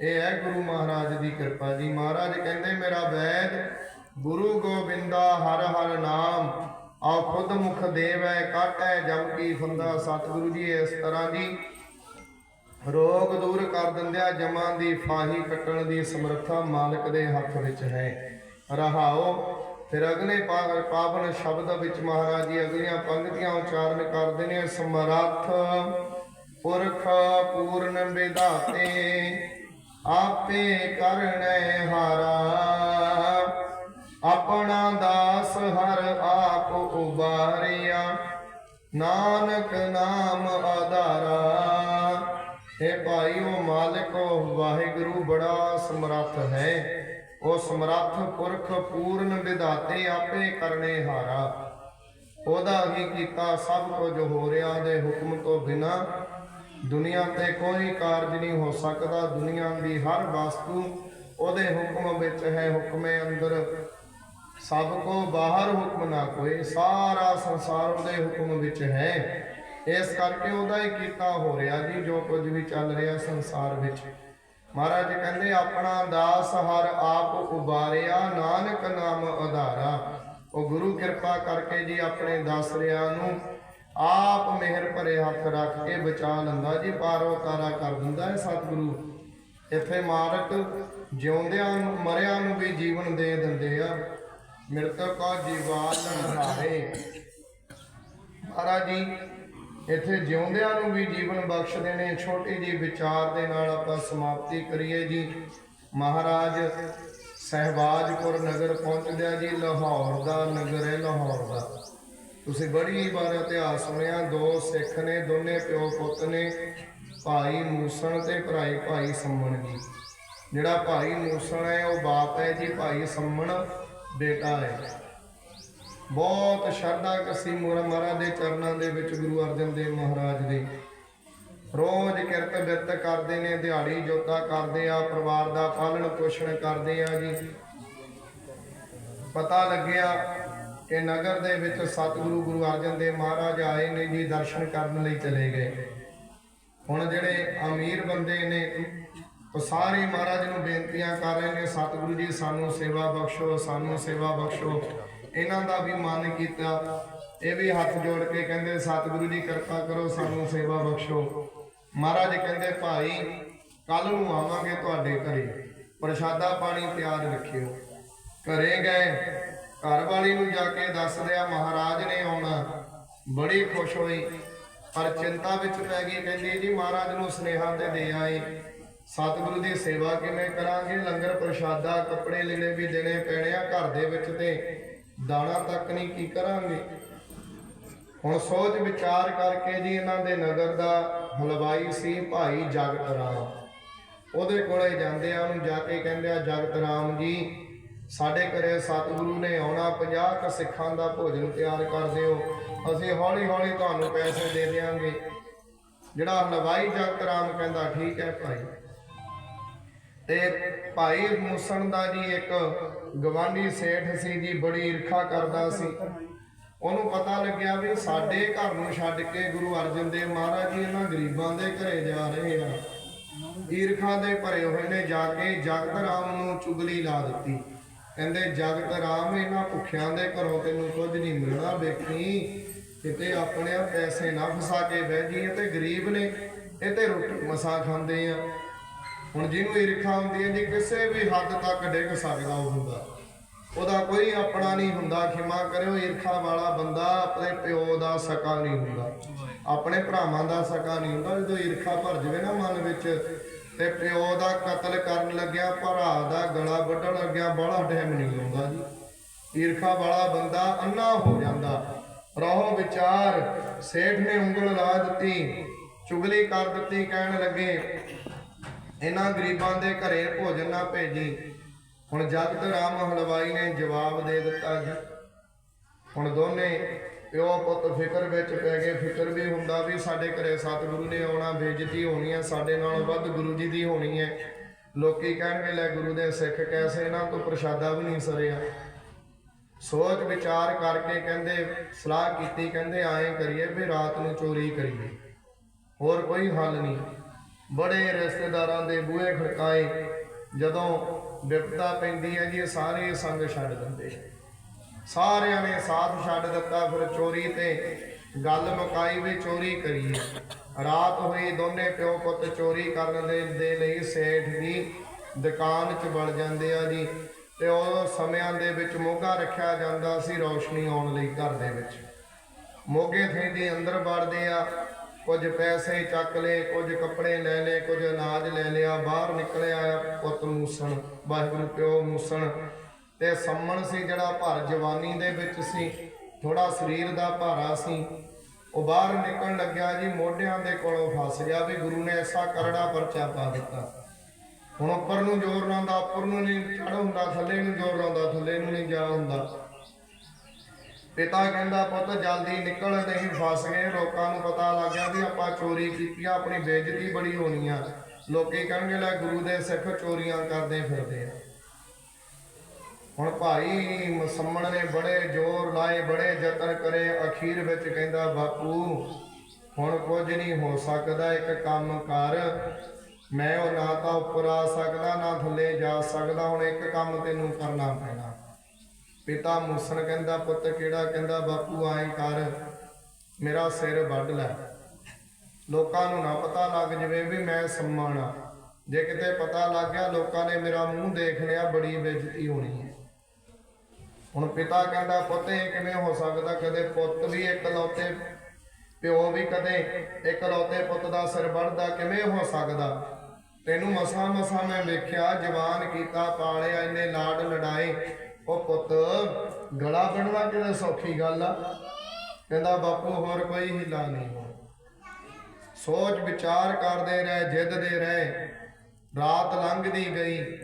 ਇਹ ਹੈ ਗੁਰੂ ਮਹਾਰਾਜ ਦੀ ਕਿਰਪਾ ਜੀ। ਮਹਾਰਾਜ ਕਹਿੰਦੇ, ਮੇਰਾ ਵੈਦ, ਗੁਰੂ ਗੋਬਿੰਦਾ ਹਰ ਹਰ ਨਾਮ ਆਪ ਖੁਦ ਮੁਖ ਦੇਵੈ, ਕਾਟੈ ਜਮ ਕੀ ਫੰਦਾ। ਸਤਿਗੁਰੂ ਜੀ, ਇਸ ਤਰ੍ਹਾਂ ਦੀ ਰੋਗ ਦੂਰ ਕਰ ਦਿੰਦਿਆ ਜਮਾਂ ਦੀ ਫਾਹੀ ਕੱਟਣ ਦੀ ਸਮਰੱਥਾ ਮਾਲਕ ਦੇ ਹੱਥ ਵਿੱਚ ਹੈ। ਰਹਾਓ, ਫਿਰ ਅਗਲੇ ਪਾ- ਪਾਵਨ ਸ਼ਬਦ ਵਿੱਚ ਮਹਾਰਾਜ ਜੀ ਅਗਲੀਆਂ ਪੰਕਤੀਆਂ ਉਚਾਰਨ ਕਰਦੇ ਨੇ ਸਮਰੱਥ ਪੁਰਖ ਪੂਰਨ ਵਿਧਾਤੇ, ਆਪੇ ਕਰਨੈ ਹਾਰਾ। ਆਪਣਾ ਦਾਸ ਹਰ ਆਪ ਉਬਾਰਿਆ, ਨਾਨਕ ਨਾਮ ਆਧਾਰਾ। ਇਹ ਭਾਈ, ਉਹ ਮਾਲਕ, ਉਹ ਵਾਹਿਗੁਰੂ ਬੜਾ ਸਮਰੱਥ ਹੈ। ਉਹ ਸਮਰੱਥ ਪੁਰਖ ਪੂਰਨ ਵਿਧਾਤੇ ਆਪੇ ਕਰਨੇ ਹਾਰਾ। ਉਹਦਾ ਹੀ ਕੀਤਾ ਸਭ ਕੁਝ ਹੋ ਰਿਹਾ ਦੇ ਹੁਕਮ ਤੋਂ ਬਿਨਾ। ਦੁਨੀਆ ਤੇ ਕੋਈ ਕਾਰਜ ਨਹੀਂ ਹੋ ਸਕਦਾ। ਦੁਨੀਆ ਦੀ ਹਰ ਵਸਤੂ ਉਹਦੇ ਹੁਕਮ ਵਿੱਚ ਹੈ, ਹੁਕਮੇ ਅੰਦਰ। ਸਭ ਕੋ ਬਾਹਰ ਹੁਕਮ ਨਾ ਕੋਈ। ਸਾਰਾ ਸੰਸਾਰ ਉਹਦੇ ਹੁਕਮ ਵਿੱਚ ਹੈ। ਇਸ ਕਰਕੇ ਉਹਦਾ ਹੀ ਕੀਤਾ ਹੋ ਰਿਹਾ ਜੀ, ਜੋ ਕੁਝ ਵੀ ਚੱਲ ਰਿਹਾ ਸੰਸਾਰ ਵਿੱਚ। ਮਹਾਰਾਜ ਕਹਿੰਦੇ, ਆਪਣਾ ਦਾਸ ਹਰ ਆਪ ਉਬਾਰਿਆ, ਨਾਨਕ ਨਾਮ ਆਧਾਰਾ ਉਹ ਗੁਰੂ ਕਿਰਪਾ ਕਰਕੇ ਜੀ ਆਪਣੇ ਦਾਸਰਿਆਂ ਨੂੰ ਆਪ ਮਿਹਰ ਭਰੇ ਹੱਥ ਰੱਖ ਕੇ ਬਚਾ ਲੈਂਦਾ ਜੀ, ਪਾਰੋ ਤਾਰਾ ਕਰ ਦਿੰਦਾ ਹੈ ਸਤਿਗੁਰੂ। ਇੱਥੇ ਮਾਰਕ ਜਿਉਂਦਿਆਂ ਨੂੰ, ਮਰਿਆਂ ਨੂੰ ਵੀ ਜੀਵਨ ਦੇ ਦਿੰਦੇ ਆ। ਮ੍ਰਿਤਕ ਜੀਵਾਨ ਹਾਰੇ ਮਹਾਰਾਜ ਜੀ ਇੱਥੇ ਜਿਉਂਦਿਆਂ ਨੂੰ ਵੀ ਜੀਵਨ ਬਖਸ਼ਦੇ ਨੇ, ਛੋਟੀ ਜੀ ਵਿਚਾਰ ਦੇ ਨਾਲ ਆਪਾਂ ਸਮਾਪਤੀ ਕਰੀਏ ਜੀ। ਮਹਾਰਾਜ ਸਹਿਬਾਜਪੁਰ ਨਗਰ ਪਹੁੰਚਦਿਆ ਜੀ, ਲਾਹੌਰ ਦਾ ਨਗਰ ਹੈ, ਲਾਹੌਰ ਦਾ। ਤੁਸੀਂ ਬੜੀ ਵਾਰ ਇਤਿਹਾਸ ਸੁਣਿਆ, ਦੋ ਸਿੱਖ ਨੇ, ਦੋਨੇ ਪਿਓ ਪੁੱਤ ਨੇ, ਭਾਈ ਮੂਸਣ ਤੇ ਭਰਾਈ ਭਾਈ ਸੰਮਣ ਜੀ। ਜਿਹੜਾ ਭਾਈ ਮੂਸਣ ਹੈ, ਉਹ ਬਾਪ ਹੈ ਜੀ, ਭਾਈ ਸੰਮਣ, ਬੇਟਾ ਹੈ। ਬਹੁਤ ਸ਼ਰਧਾ ਕਸੀ ਮੂਰਾ ਮਹਾਰਾਜ ਦੇ ਚਰਨਾਂ ਦੇ ਵਿੱਚ ਗੁਰੂ ਅਰਜਨ ਦੇਵ ਮਹਾਰਾਜ ਦੇ। ਰੋਜ਼ ਕਿਰਤ ਬਿਰਤ ਕਰਦੇ ਨੇ, ਦਿਹਾੜੀ ਜੋਤਾ ਕਰਦੇ ਆ, ਪਰਿਵਾਰ ਦਾ ਪਾਲਣ ਪੋਸ਼ਣ ਕਰਦੇ ਆ ਜੀ। ਪਤਾ ਲੱਗਿਆ ਕਿ ਨਗਰ ਦੇ ਵਿੱਚ ਸਤਿਗੁਰੂ ਗੁਰੂ ਅਰਜਨ ਦੇਵ ਮਹਾਰਾਜ ਆਏ ਨੇ ਜੀ, ਦਰਸ਼ਨ ਕਰਨ ਲਈ ਚਲੇ ਗਏ। ਹੁਣ ਜਿਹੜੇ ਅਮੀਰ ਬੰਦੇ ਨੇ, ਉਹ ਸਾਰੇ ਮਹਾਰਾਜ ਨੂੰ ਬੇਨਤੀਆਂ ਕਰ ਰਹੇ ਨੇ, ਸਤਿਗੁਰੂ ਜੀ, ਸਾਨੂੰ ਸੇਵਾ ਬਖਸ਼ੋ, ਸਾਨੂੰ ਸੇਵਾ ਬਖਸ਼ੋ। ਇਹਨਾਂ ਦਾ ਵੀ ਮਨ ਕੀਤਾ। ਇਹ ਵੀ ਹੱਥ ਜੋੜ ਕੇ ਕਹਿੰਦੇ, ਸਤਿਗੁਰੂ ਜੀ, ਕਿਰਪਾ ਕਰੋ, ਸਾਨੂੰ ਸੇਵਾ ਬਖਸ਼ੋ। ਮਹਾਰਾਜ ਕਹਿੰਦੇ, ਭਾਈ ਕੱਲ ਨੂੰ ਆਵਾਂਗੇ ਤੁਹਾਡੇ ਘਰੇ। ਪ੍ਰਸ਼ਾਦਾ ਪਾਣੀ ਤਿਆਰ ਰੱਖਿਓ। ਘਰੇ ਗਏ, ਘਰ ਵਾਲੀ ਨੂੰ ਜਾ ਕੇ ਦੱਸ ਦਿਆ, ਮਹਾਰਾਜ ਨੇ ਆਉਣਾ। ਬੜੀ ਖੁਸ਼ ਹੋਈ, ਪਰ ਚਿੰਤਾ ਵਿੱਚ ਪੈ ਗਈ। ਕਹਿੰਦੀ, ਜੀ, ਮਹਾਰਾਜ ਨੂੰ ਸੁਨੇਹਾ ਤੇ ਦੇ ਆਏ। ਸਤਿਗੁਰੂ ਦੀ ਸੇਵਾ ਕਿਵੇਂ ਕਰਾਂਗੇ? ਲੰਗਰ ਪ੍ਰਸ਼ਾਦਾ, ਕੱਪੜੇ ਲੀੜੇ ਵੀ ਦੇਣੇ ਪੈਣੇ ਆ ਘਰ ਦੇ ਵਿੱਚ ਤੇ ਦਾਣਾ ਤੱਕ ਨਹੀਂ ਕੀ ਕਰਾਂਗੇ? ਹੁਣ ਸੋਚ ਵਿਚਾਰ ਕਰਕੇ ਜੀ ਇਹਨਾਂ ਦੇ ਨਗਰ ਦਾ ਹਲਵਾਈ ਸੀ ਭਾਈ ਜਗਤ ਰਾਮ। ਉਹਦੇ ਕੋਲੇ ਜਾਂਦੇ ਆ, ਉਹਨੂੰ ਜਾ ਕੇ ਕਹਿੰਦੇ ਆ, ਜਗਤ ਰਾਮ ਜੀ, ਸਾਡੇ ਘਰੇ ਸਤਿਗੁਰੂ ਨੇ ਆਉਣਾ 50 ਕ ਸਿੱਖਾਂ ਦਾ ਭੋਜਨ ਤਿਆਰ ਕਰ ਦਿਓ। ਅਸੀਂ ਹੌਲੀ ਹੌਲੀ ਤੁਹਾਨੂੰ ਪੈਸੇ ਦੇ ਦੇਵਾਂਗੇ ਜਿਹੜਾ ਹਲਵਾਈ ਜਗਤ ਰਾਮ ਕਹਿੰਦਾ, ਠੀਕ ਹੈ ਭਾਈ। ਤੇ ਭਾਈ ਮੂਸਣ ਦਾ ਜੀ ਇੱਕ ਗਵਾਂਢੀ ਸੇਠ ਸੀ ਜੀ, ਬੜੀ ਈਰਖਾ ਕਰਦਾ ਸੀ। ਉਹਨੂੰ ਪਤਾ ਲੱਗਿਆ ਵੀ ਸਾਡੇ ਘਰ ਨੂੰ ਛੱਡ ਕੇ ਗੁਰੂ ਅਰਜਨ ਦੇਵ ਮਹਾਰਾਜ ਜੀ ਇਹਨਾਂ ਗਰੀਬਾਂ ਦੇ ਘਰੇ ਜਾ ਰਹੇ ਆ। ਈਰਖਾ ਦੇ ਭਰੇ ਹੋਏ ਨੇ, ਜਾ ਕੇ ਜਗਤ ਰਾਮ ਨੂੰ ਚੁਗਲੀ ਲਾ ਦਿੱਤੀ। ਕਹਿੰਦੇ, ਜਗਤ ਰਾਮ ਇਹਨਾਂ ਭੁੱਖਿਆਂ ਦੇ ਘਰੋਂ ਤੈਨੂੰ ਕੁਝ ਨਹੀਂ ਮਿਲਣਾ, ਵੇਖੀ? ਕਿਤੇ ਆਪਣੇ ਪੈਸੇ ਨਾ ਫਸਾ ਕੇ ਬਹਿ ਜੀਏ ਤੇ ਗਰੀਬ ਨੇ, ਇਹ ਤੇ ਰੋਟੀ ਮਸਾ ਖਾਂਦੇ ਆ। ਹੁਣ ਜਿਹਨੂੰ ਈਰਖਾ ਹੁੰਦੀ ਹੈ ਜੀ, ਕਿਸੇ ਵੀ ਹੱਦ ਤੱਕ ਡਿੱਗ ਸਕਦਾ ਉਹ ਹੁੰਦਾ। ਉਹਦਾ ਕੋਈ ਆਪਣਾ ਨਹੀਂ ਹੁੰਦਾ, ਖਿਮਾ ਕਰਿਓ ਈਰਖਾ ਵਾਲਾ ਬੰਦਾ ਆਪਣੇ ਪਿਓ ਦਾ ਸਕਾ ਨਹੀਂ ਹੁੰਦਾ। ਆਪਣੇ ਭਰਾਵਾਂ ਦਾ ਸਕਾ ਨਹੀਂ ਹੁੰਦਾ। ਜਦੋਂ ਈਰਖਾ ਭਰ ਜਾਵੇ ਨਾ ਮਨ ਵਿੱਚ, ਤੇ ਪਿਓ ਦਾ ਕਤਲ ਕਰਨ ਲੱਗਿਆ, ਭਰਾ ਦਾ ਗਲਾ ਵੱਢਣ ਲੱਗਿਆ ਬੜਾ ਟਾਈਮ ਨਹੀਂ ਲਾਉਂਦਾ ਜੀ। ਈਰਖਾ ਵਾਲਾ ਬੰਦਾ ਅੰਨਾ ਹੋ ਜਾਂਦਾ। ਰਹੋ ਵਿਚਾਰ, ਸੇਠ ਨੇ ਉਂਗਲ ਲਾ ਦਿੱਤੀ, ਚੁਗਲੀ ਕਰ ਦਿੱਤੀ, ਕਹਿਣ ਲੱਗੇ ਇਹਨਾਂ ਗਰੀਬਾਂ ਦੇ ਘਰੇ ਭੋਜਨ ਨਾ ਭੇਜੀ। ਹੁਣ ਜਗਤ ਰਾਮ ਹਲਵਾਈ ਨੇ ਜਵਾਬ ਦੇ ਦਿੱਤਾ ਜੀ। ਹੁਣ ਦੋਨੇ ਪਿਓ ਪੁੱਤ ਫਿਕਰ ਵਿੱਚ ਪੈ ਗਏ। ਫਿਕਰ ਵੀ ਹੁੰਦਾ ਵੀ ਸਾਡੇ ਘਰੇ ਸਤਿਗੁਰੂ ਨੇ ਆਉਣਾ, ਬੇਇੱਜ਼ਤੀ ਹੋਣੀ ਹੈ ਸਾਡੇ ਨਾਲੋਂ ਵੱਧ ਗੁਰੂ ਜੀ ਦੀ ਹੋਣੀ ਹੈ। ਲੋਕੀ ਕਹਿਣਗੇ, ਲੈ ਗੁਰੂ ਦੇ ਸਿੱਖ ਕੈਸੇ? ਇਹਨਾਂ ਤੋਂ ਪ੍ਰਸ਼ਾਦਾ ਵੀ ਨਹੀਂ ਸਰਿਆ। ਸੋਚ ਵਿਚਾਰ ਕਰਕੇ ਕਹਿੰਦੇ, ਸਲਾਹ ਕੀਤੀ, ਕਹਿੰਦੇ ਆਏ ਕਰੀਏ ਵੀ ਰਾਤ ਨੂੰ ਚੋਰੀ ਕਰੀਏ। ਹੋਰ ਕੋਈ ਹੱਲ ਨਹੀਂ। ਬੜੇ ਰਿਸ਼ਤੇਦਾਰਾਂ ਦੇ ਬੂਹੇ ਖੜਕਾਏ। ਜਦੋਂ ਵਿਪਤਾ ਪੈਂਦੀ ਹੈ ਜੀ ਸਾਰੇ ਸੰਗ ਛੱਡ ਦਿੰਦੇ ਸਾਰਿਆਂ ਨੇ ਸਾਥ ਛੱਡ ਦਿੱਤਾ, ਫਿਰ ਚੋਰੀ ਤੇ ਗੱਲ ਮੁਕਾਈ ਵੀ ਚੋਰੀ ਕਰੀ ਹੈ। ਰਾਤ ਹੋਈ, ਦੋਨੇ ਪਿਓ ਪੁੱਤ ਚੋਰੀ ਕਰਨ ਦੇ ਦੇ ਲਈ ਸੇਠ ਦੀ ਦੁਕਾਨ 'ਚ ਵੜ ਜਾਂਦੇ ਆ ਜੀ, ਤੇ ਉਹ ਸਮਿਆਂ ਦੇ ਵਿੱਚ ਮੋਗਾ ਰੱਖਿਆ ਜਾਂਦਾ ਸੀ ਰੌਸ਼ਨੀ ਆਉਣ ਲਈ ਘਰ ਦੇ ਵਿੱਚ। ਮੋਗੇ ਥੈਂਦੀ ਅੰਦਰ ਵੜਦੇ ਆ ਕੁਝ ਪੈਸੇ ਚੱਕ ਲਏ, ਕੁਝ ਕੱਪੜੇ ਲੈ ਲਏ, ਕੁਝ ਅਨਾਜ ਲੈ ਲਿਆ, ਬਾਹਰ ਨਿਕਲਿਆ ਪੁੱਤ ਮੂਸਣ, ਵਾਹਿਗੁਰੂ ਪਿਓ ਮੂਸਣ। ਤੇ ਸੰਮਣ ਸੀ ਜਿਹੜਾ ਭਰ ਜਵਾਨੀ ਦੇ ਵਿੱਚ ਸੀ ਥੋੜਾ ਸਰੀਰ ਦਾ ਭਾਰਾ ਸੀ। ਉਹ ਬਾਹਰ ਨਿਕਲਣ ਲੱਗਿਆ ਜੀ, ਮੋਢਿਆਂ ਦੇ ਕੋਲੋਂ ਫਸ ਗਿਆ ਵੀ ਗੁਰੂ ਨੇ ਐਸਾ ਕਰੜਾ ਪਰਚਾ ਪਾ ਦਿੱਤਾ। ਹੁਣ ਉੱਪਰ ਨੂੰ ਜ਼ੋਰ ਲਾਉਂਦਾ, ਉੱਪਰ ਨੂੰ ਨਹੀਂ ਚੜ ਹੁੰਦਾ, ਥੱਲੇ ਨੂੰ ਜ਼ੋਰ ਲਾਉਂਦਾ, ਥੱਲੇ ਨੂੰ ਨਹੀਂ ਜਾ ਹੁੰਦਾ। ਪਿਤਾ ਕਹਿੰਦਾ, ਪੁੱਤ, ਜਲਦੀ ਨਿਕਲ, ਨਹੀਂ ਫਸ ਗਏ। ਲੋਕਾਂ ਨੂੰ ਪਤਾ ਲੱਗ ਗਿਆ ਵੀ ਆਪਾਂ ਚੋਰੀ ਕੀਤੀ ਆ, ਆਪਣੀ ਬੇਇੱਜ਼ਤੀ ਬੜੀ ਹੋਣੀ ਆ। ਲੋਕੀ ਕਹਿਣਗੇ, ਲੈ, ਗੁਰੂ ਦੇ ਸਿੱਖ ਚੋਰੀਆਂ ਕਰਦੇ ਫਿਰਦੇ ਆ। ਹੁਣ ਭਾਈ ਮਸੰਮਣ ਨੇ ਬੜੇ ਜ਼ੋਰ ਲਾਏ, ਬੜੇ ਯਤਨ ਕਰੇ। ਅਖੀਰ ਵਿੱਚ ਕਹਿੰਦਾ, ਬਾਪੂ, ਹੁਣ ਕੁਝ ਨਹੀਂ ਹੋ ਸਕਦਾ, ਇੱਕ ਕੰਮ ਕਰ। ਮੈਂ ਉਹ ਨਾ ਤਾਂ ਉੱਪਰ ਆ ਸਕਦਾ, ਨਾ ਥੱਲੇ ਜਾ ਸਕਦਾ, ਹੁਣ ਇੱਕ ਕੰਮ ਤੈਨੂੰ ਕਰਨਾ ਪੈਣਾ। ਪਿਤਾ ਮੂਸਣ ਕਹਿੰਦਾ, ਪੁੱਤ ਕਿਹੜਾ ਕਹਿੰਦਾ, ਬਾਪੂ ਆਏ ਕਰ, ਮੇਰਾ ਸਿਰ ਵੱਢ ਲੈ। ਲੋਕਾਂ ਨੂੰ ਨਾ ਪਤਾ ਲੱਗ ਜਵੇ ਵੀ ਮੈਂ ਸੰਮਾਨ ਜੇ ਕਿਤੇ ਪਤਾ ਲੱਗ ਗਿਆ, ਲੋਕਾਂ ਨੇ ਮੇਰਾ ਮੂੰਹ ਦੇਖ ਲਿਆ, ਬੜੀ ਬੇਇੱਜ਼ਤੀ ਹੋਣੀ ਹੈ। ਹੁਣ ਪਿਤਾ ਕਹਿੰਦਾ, ਪੁੱਤ, ਇਹ ਕਿਵੇਂ ਹੋ ਸਕਦਾ? ਕਦੇ ਪੁੱਤ ਵੀ ਇਕਲੌਤੇ, ਪਿਓ ਵੀ ਕਦੇ ਇਕਲੌਤੇ ਪੁੱਤ ਦਾ ਸਿਰ ਵੱਢਦਾ, ਕਿਵੇਂ ਹੋ ਸਕਦਾ? ਤੈਨੂੰ ਮਸਾ ਮਸਾ ਮੈਂ ਵੇਖਿਆ, ਜਵਾਨ ਕੀਤਾ, ਪਾਲਿਆ, ਇੰਨੇ ਲਾਡ ਲੜਾਏ। ਉਹ ਪੁੱਤ, ਗਲਾ ਬਣਵਾ ਕਿਹੜਾ ਸੌਖੀ ਗੱਲ ਆ। ਕਹਿੰਦਾ, ਬਾਪੂ, ਹੋਰ ਕੋਈ ਹਿੱਲਾ ਨਹੀਂ ਸੋਚ ਵਿਚਾਰ ਕਰਦੇ ਰਹੇ, ਜਿੱਦਦੇ ਰਹੇ। ਰਾਤ ਲੰਘਦੀ ਗਈ,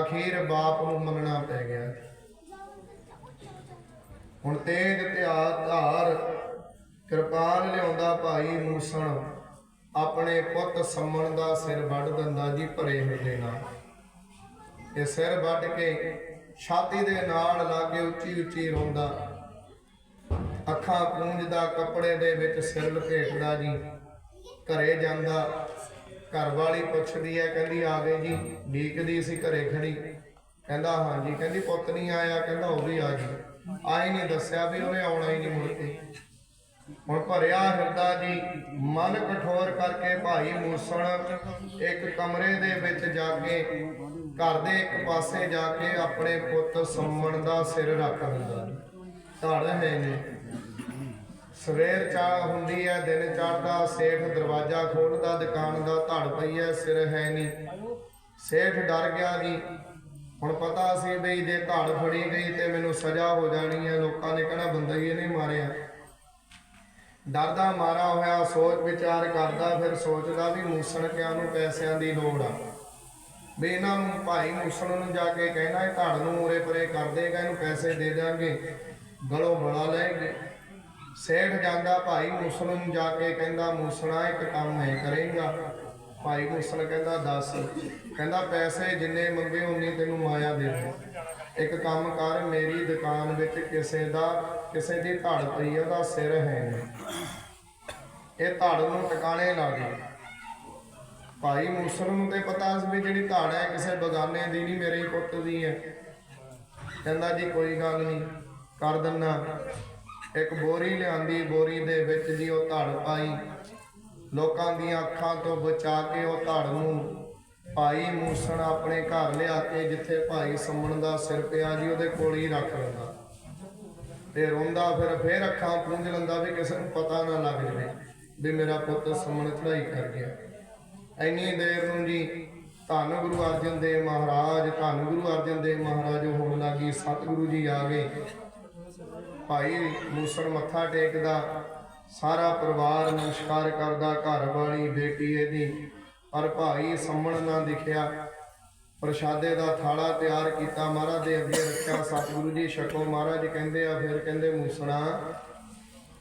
ਅਖੀਰ ਬਾਪ ਨੂੰ ਮੰਨਣਾ ਪੈ ਗਿਆ। ਹੁਣ ਤੇਜ ਧਿਆਨ ਧਾਰ, ਕਿਰਪਾਨ ਲਿਆਉਂਦਾ ਭਾਈ ਮੂਸਣ। ਆਪਣੇ ਪੁੱਤ ਸੰਮਣ ਦਾ ਸਿਰ ਵੱਢ ਦਿੰਦਾ ਜੀ ਭਰੇ ਹੁੰਦੇ ਨਾਲ। ਇਹ ਸਿਰ ਵੱਢ ਕੇ ਛਾਤੀ ਦੇ ਨਾਲ ਲਾਗੇ ਉੱਚੀ ਉੱਚੀ ਰੋਂਦਾ। ਅੱਖਾਂ ਪੂੰਝਦਾ, ਕੱਪੜੇ ਦੇ ਵਿੱਚ ਸਿਰ ਲਪੇਟਦਾ ਜੀ। ਘਰੇ ਜਾਂਦਾ, ਘਰ ਵਾਲੀ ਪੁੱਛਦੀ ਹੈ, ਕਹਿੰਦੀ, ਆ ਗਏ ਜੀ ਡੀਕਦੀ ਸੀ ਘਰੇ ਖੜੀ। ਕਹਿੰਦਾ, ਹਾਂਜੀ। ਕਹਿੰਦੀ, ਪੁੱਤ ਨਹੀਂ ਆਇਆ। ਕਹਿੰਦਾ, ਉਹ ਵੀ ਆ ਗਈ। ਆਈ ਨਹੀਂ ਦੱਸਿਆ ਵੀ ਉਹਨੇ, ਆਉਣਾ ਹੀ ਨਹੀਂ ਮੁੜ ਕੇ। ਹੁਣ ਭਰਿਆ ਹਿਰਦਾ ਜੀ, ਮਨ ਕਠੋਰ ਕਰਕੇ ਭਾਈ ਮੂਸਣ, ਇੱਕ ਕਮਰੇ ਦੇ ਵਿੱਚ ਜਾ ਕੇ, ਘਰ ਦੇ ਇੱਕ ਪਾਸੇ ਜਾ ਕੇ ਆਪਣੇ ਪੁੱਤ ਸੰਮਣ ਦਾ ਸਿਰ ਰੱਖ ਦਿੰਦਾ। ਧੜ ਹੈ ਨੇ ਸਵੇਰ ਚਾਹ ਹੁੰਦੀ ਹੈ, ਦਿਨ ਚੜਦਾ ਸੇਠ ਦਰਵਾਜ਼ਾ ਖੋਲਦਾ ਦੁਕਾਨ ਦਾ ਧੜ ਪਈ ਹੈ, ਸਿਰ ਹੈ ਨਹੀਂ। ਸੇਠ ਡਰ ਗਿਆ ਜੀ। ਹੁਣ ਪਤਾ ਸੀ ਬਈ ਜੇ ਧੜ ਫੜੀ ਗਈ ਤੇ ਮੈਨੂੰ ਸਜ਼ਾ ਹੋ ਜਾਣੀ ਹੈ। ਲੋਕਾਂ ਨੇ ਕਹਿਣਾ, ਬੰਦਾ ਹੀ ਨਹੀਂ ਮਾਰਿਆ। ਡਰਦਾ ਮਾਰਾ ਹੋਇਆ, ਸੋਚ ਵਿਚਾਰ ਕਰਦਾ, ਫਿਰ ਸੋਚਦਾ ਵੀ ਮੂਸਣ ਕਿਆਂ ਨੂੰ ਪੈਸਿਆਂ ਦੀ ਲੋੜ ਆ। ਵੀ ਇਹਨਾਂ ਨੂੰ ਭਾਈ ਮੂਸਣ ਨੂੰ ਜਾ ਕੇ ਕਹਿਣਾ, ਇਹ ਧੜ ਨੂੰ ਉਰੇ ਪਰੇ ਕਰ ਦੇਗਾ, ਇਹਨੂੰ ਪੈਸੇ ਦੇ ਦਾਂਗੇ ਗਲੋਂ ਬੜਾ ਲੈਣਗੇ। ਸੇਠ ਜਾਂਦਾ, ਭਾਈ ਮੂਸਣ ਨੂੰ ਜਾ ਕੇ ਕਹਿੰਦਾ, ਮੂਸਣਾ, ਇੱਕ ਕੰਮ ਹੈ ਕਰੇਗਾ। ਭਾਈ ਮੂਸਣ ਕਹਿੰਦਾ, ਦੱਸ। ਕਹਿੰਦਾ, ਪੈਸੇ ਜਿੰਨੇ ਮੰਗੇ, ਉਨੀ ਤੈਨੂੰ ਮਾਇਆ ਦੇ ਦੇ ਇੱਕ ਕੰਮ ਕਰ, ਮੇਰੀ ਦੁਕਾਨ ਵਿੱਚ ਕਿਸੇ ਦਾ, ਕਿਸੇ ਦੀ ਧੜ ਪਈ ਉਹਦਾ ਸਿਰ ਹੈ ਨਹੀਂ ਇਹ ਧੜ ਨੂੰ ਟਿਕਾਣੇ ਲਾ ਦੇ। ਭਾਈ ਮੂਸਰ ਨੂੰ ਤੇ ਪਤਾ ਸੀ ਵੀ ਜਿਹੜੀ ਧੜ ਹੈ, ਕਿਸੇ ਬਗਾਨੇ ਦੀ ਨਹੀਂ, ਮੇਰੇ ਪੁੱਤ ਦੀ ਹੈ। ਕਹਿੰਦਾ ਜੀ, ਕੋਈ ਗੱਲ ਨਹੀਂ, ਕਰ ਦਿੰਨਾ। ਇੱਕ ਬੋਰੀ ਲਿਆਂਦੀ, ਬੋਰੀ ਦੇ ਵਿੱਚ ਜੀ ਉਹ ਧੜ ਪਾਈ। ਲੋਕਾਂ ਦੀਆਂ ਅੱਖਾਂ ਤੋਂ ਬਚਾ ਕੇ ਉਹ ਧੜ ਨੂੰ ਭਾਈ ਮੂਸਣ ਆਪਣੇ ਘਰ ਲਿਆ ਕੇ ਜਿੱਥੇ ਭਾਈ ਸੰਮਣ ਦਾ ਸਿਰ ਪਿਆ ਜੀ, ਉਹਦੇ ਕੋਲ ਹੀ ਰੱਖ ਲੈਂਦਾ। ਤੇ ਰੋਂਦਾ ਫਿਰ ਫੇਰ ਅੱਖਾਂ ਪੂੰਝ ਲੈਂਦਾ ਵੀ ਕਿਸੇ ਨੂੰ ਪਤਾ ਨਾ ਲੱਗ ਜਾਵੇ ਵੀ ਮੇਰਾ ਪੁੱਤ ਸੰਮਣ ਚੜਾਈ ਕਰ ਗਿਆ। ਇੰਨੀ ਦੇਰ ਨੂੰ ਜੀ ਧੰਨ ਗੁਰੂ ਅਰਜਨ ਦੇਵ ਮਹਾਰਾਜ, ਧੰਨ ਗੁਰੂ ਅਰਜਨ ਦੇਵ ਮਹਾਰਾਜ ਹੋਣ ਲੱਗੀ, ਸਤਿਗੁਰੂ ਜੀ ਆ ਗਏ। ਭਾਈ ਮੂਸਣ ਮੱਥਾ ਟੇਕਦਾ, ਸਾਰਾ ਪਰਿਵਾਰ ਨਮਸਕਾਰ ਕਰਦਾ, ਘਰ ਵਾਲੀ ਬੇਟੀ ਇਹਦੀ ਪਰ ਭਾਈ ਸੰਮਣ ਨਾ ਦਿਖਿਆ। ਪ੍ਰਸ਼ਾਦੇ ਦਾ ਥਾਲਾ ਤਿਆਰ ਕੀਤਾ। ਮਹਾਰਾਜ ਦੇ ਅੱਗੇ ਰੱਖਿਆ। ਸਤਿਗੁਰੂ ਜੀ ਛਕੋ। ਮਹਾਰਾਜ ਕਹਿੰਦੇ ਆ, ਫਿਰ ਕਹਿੰਦੇ, ਮੂਸਣਾ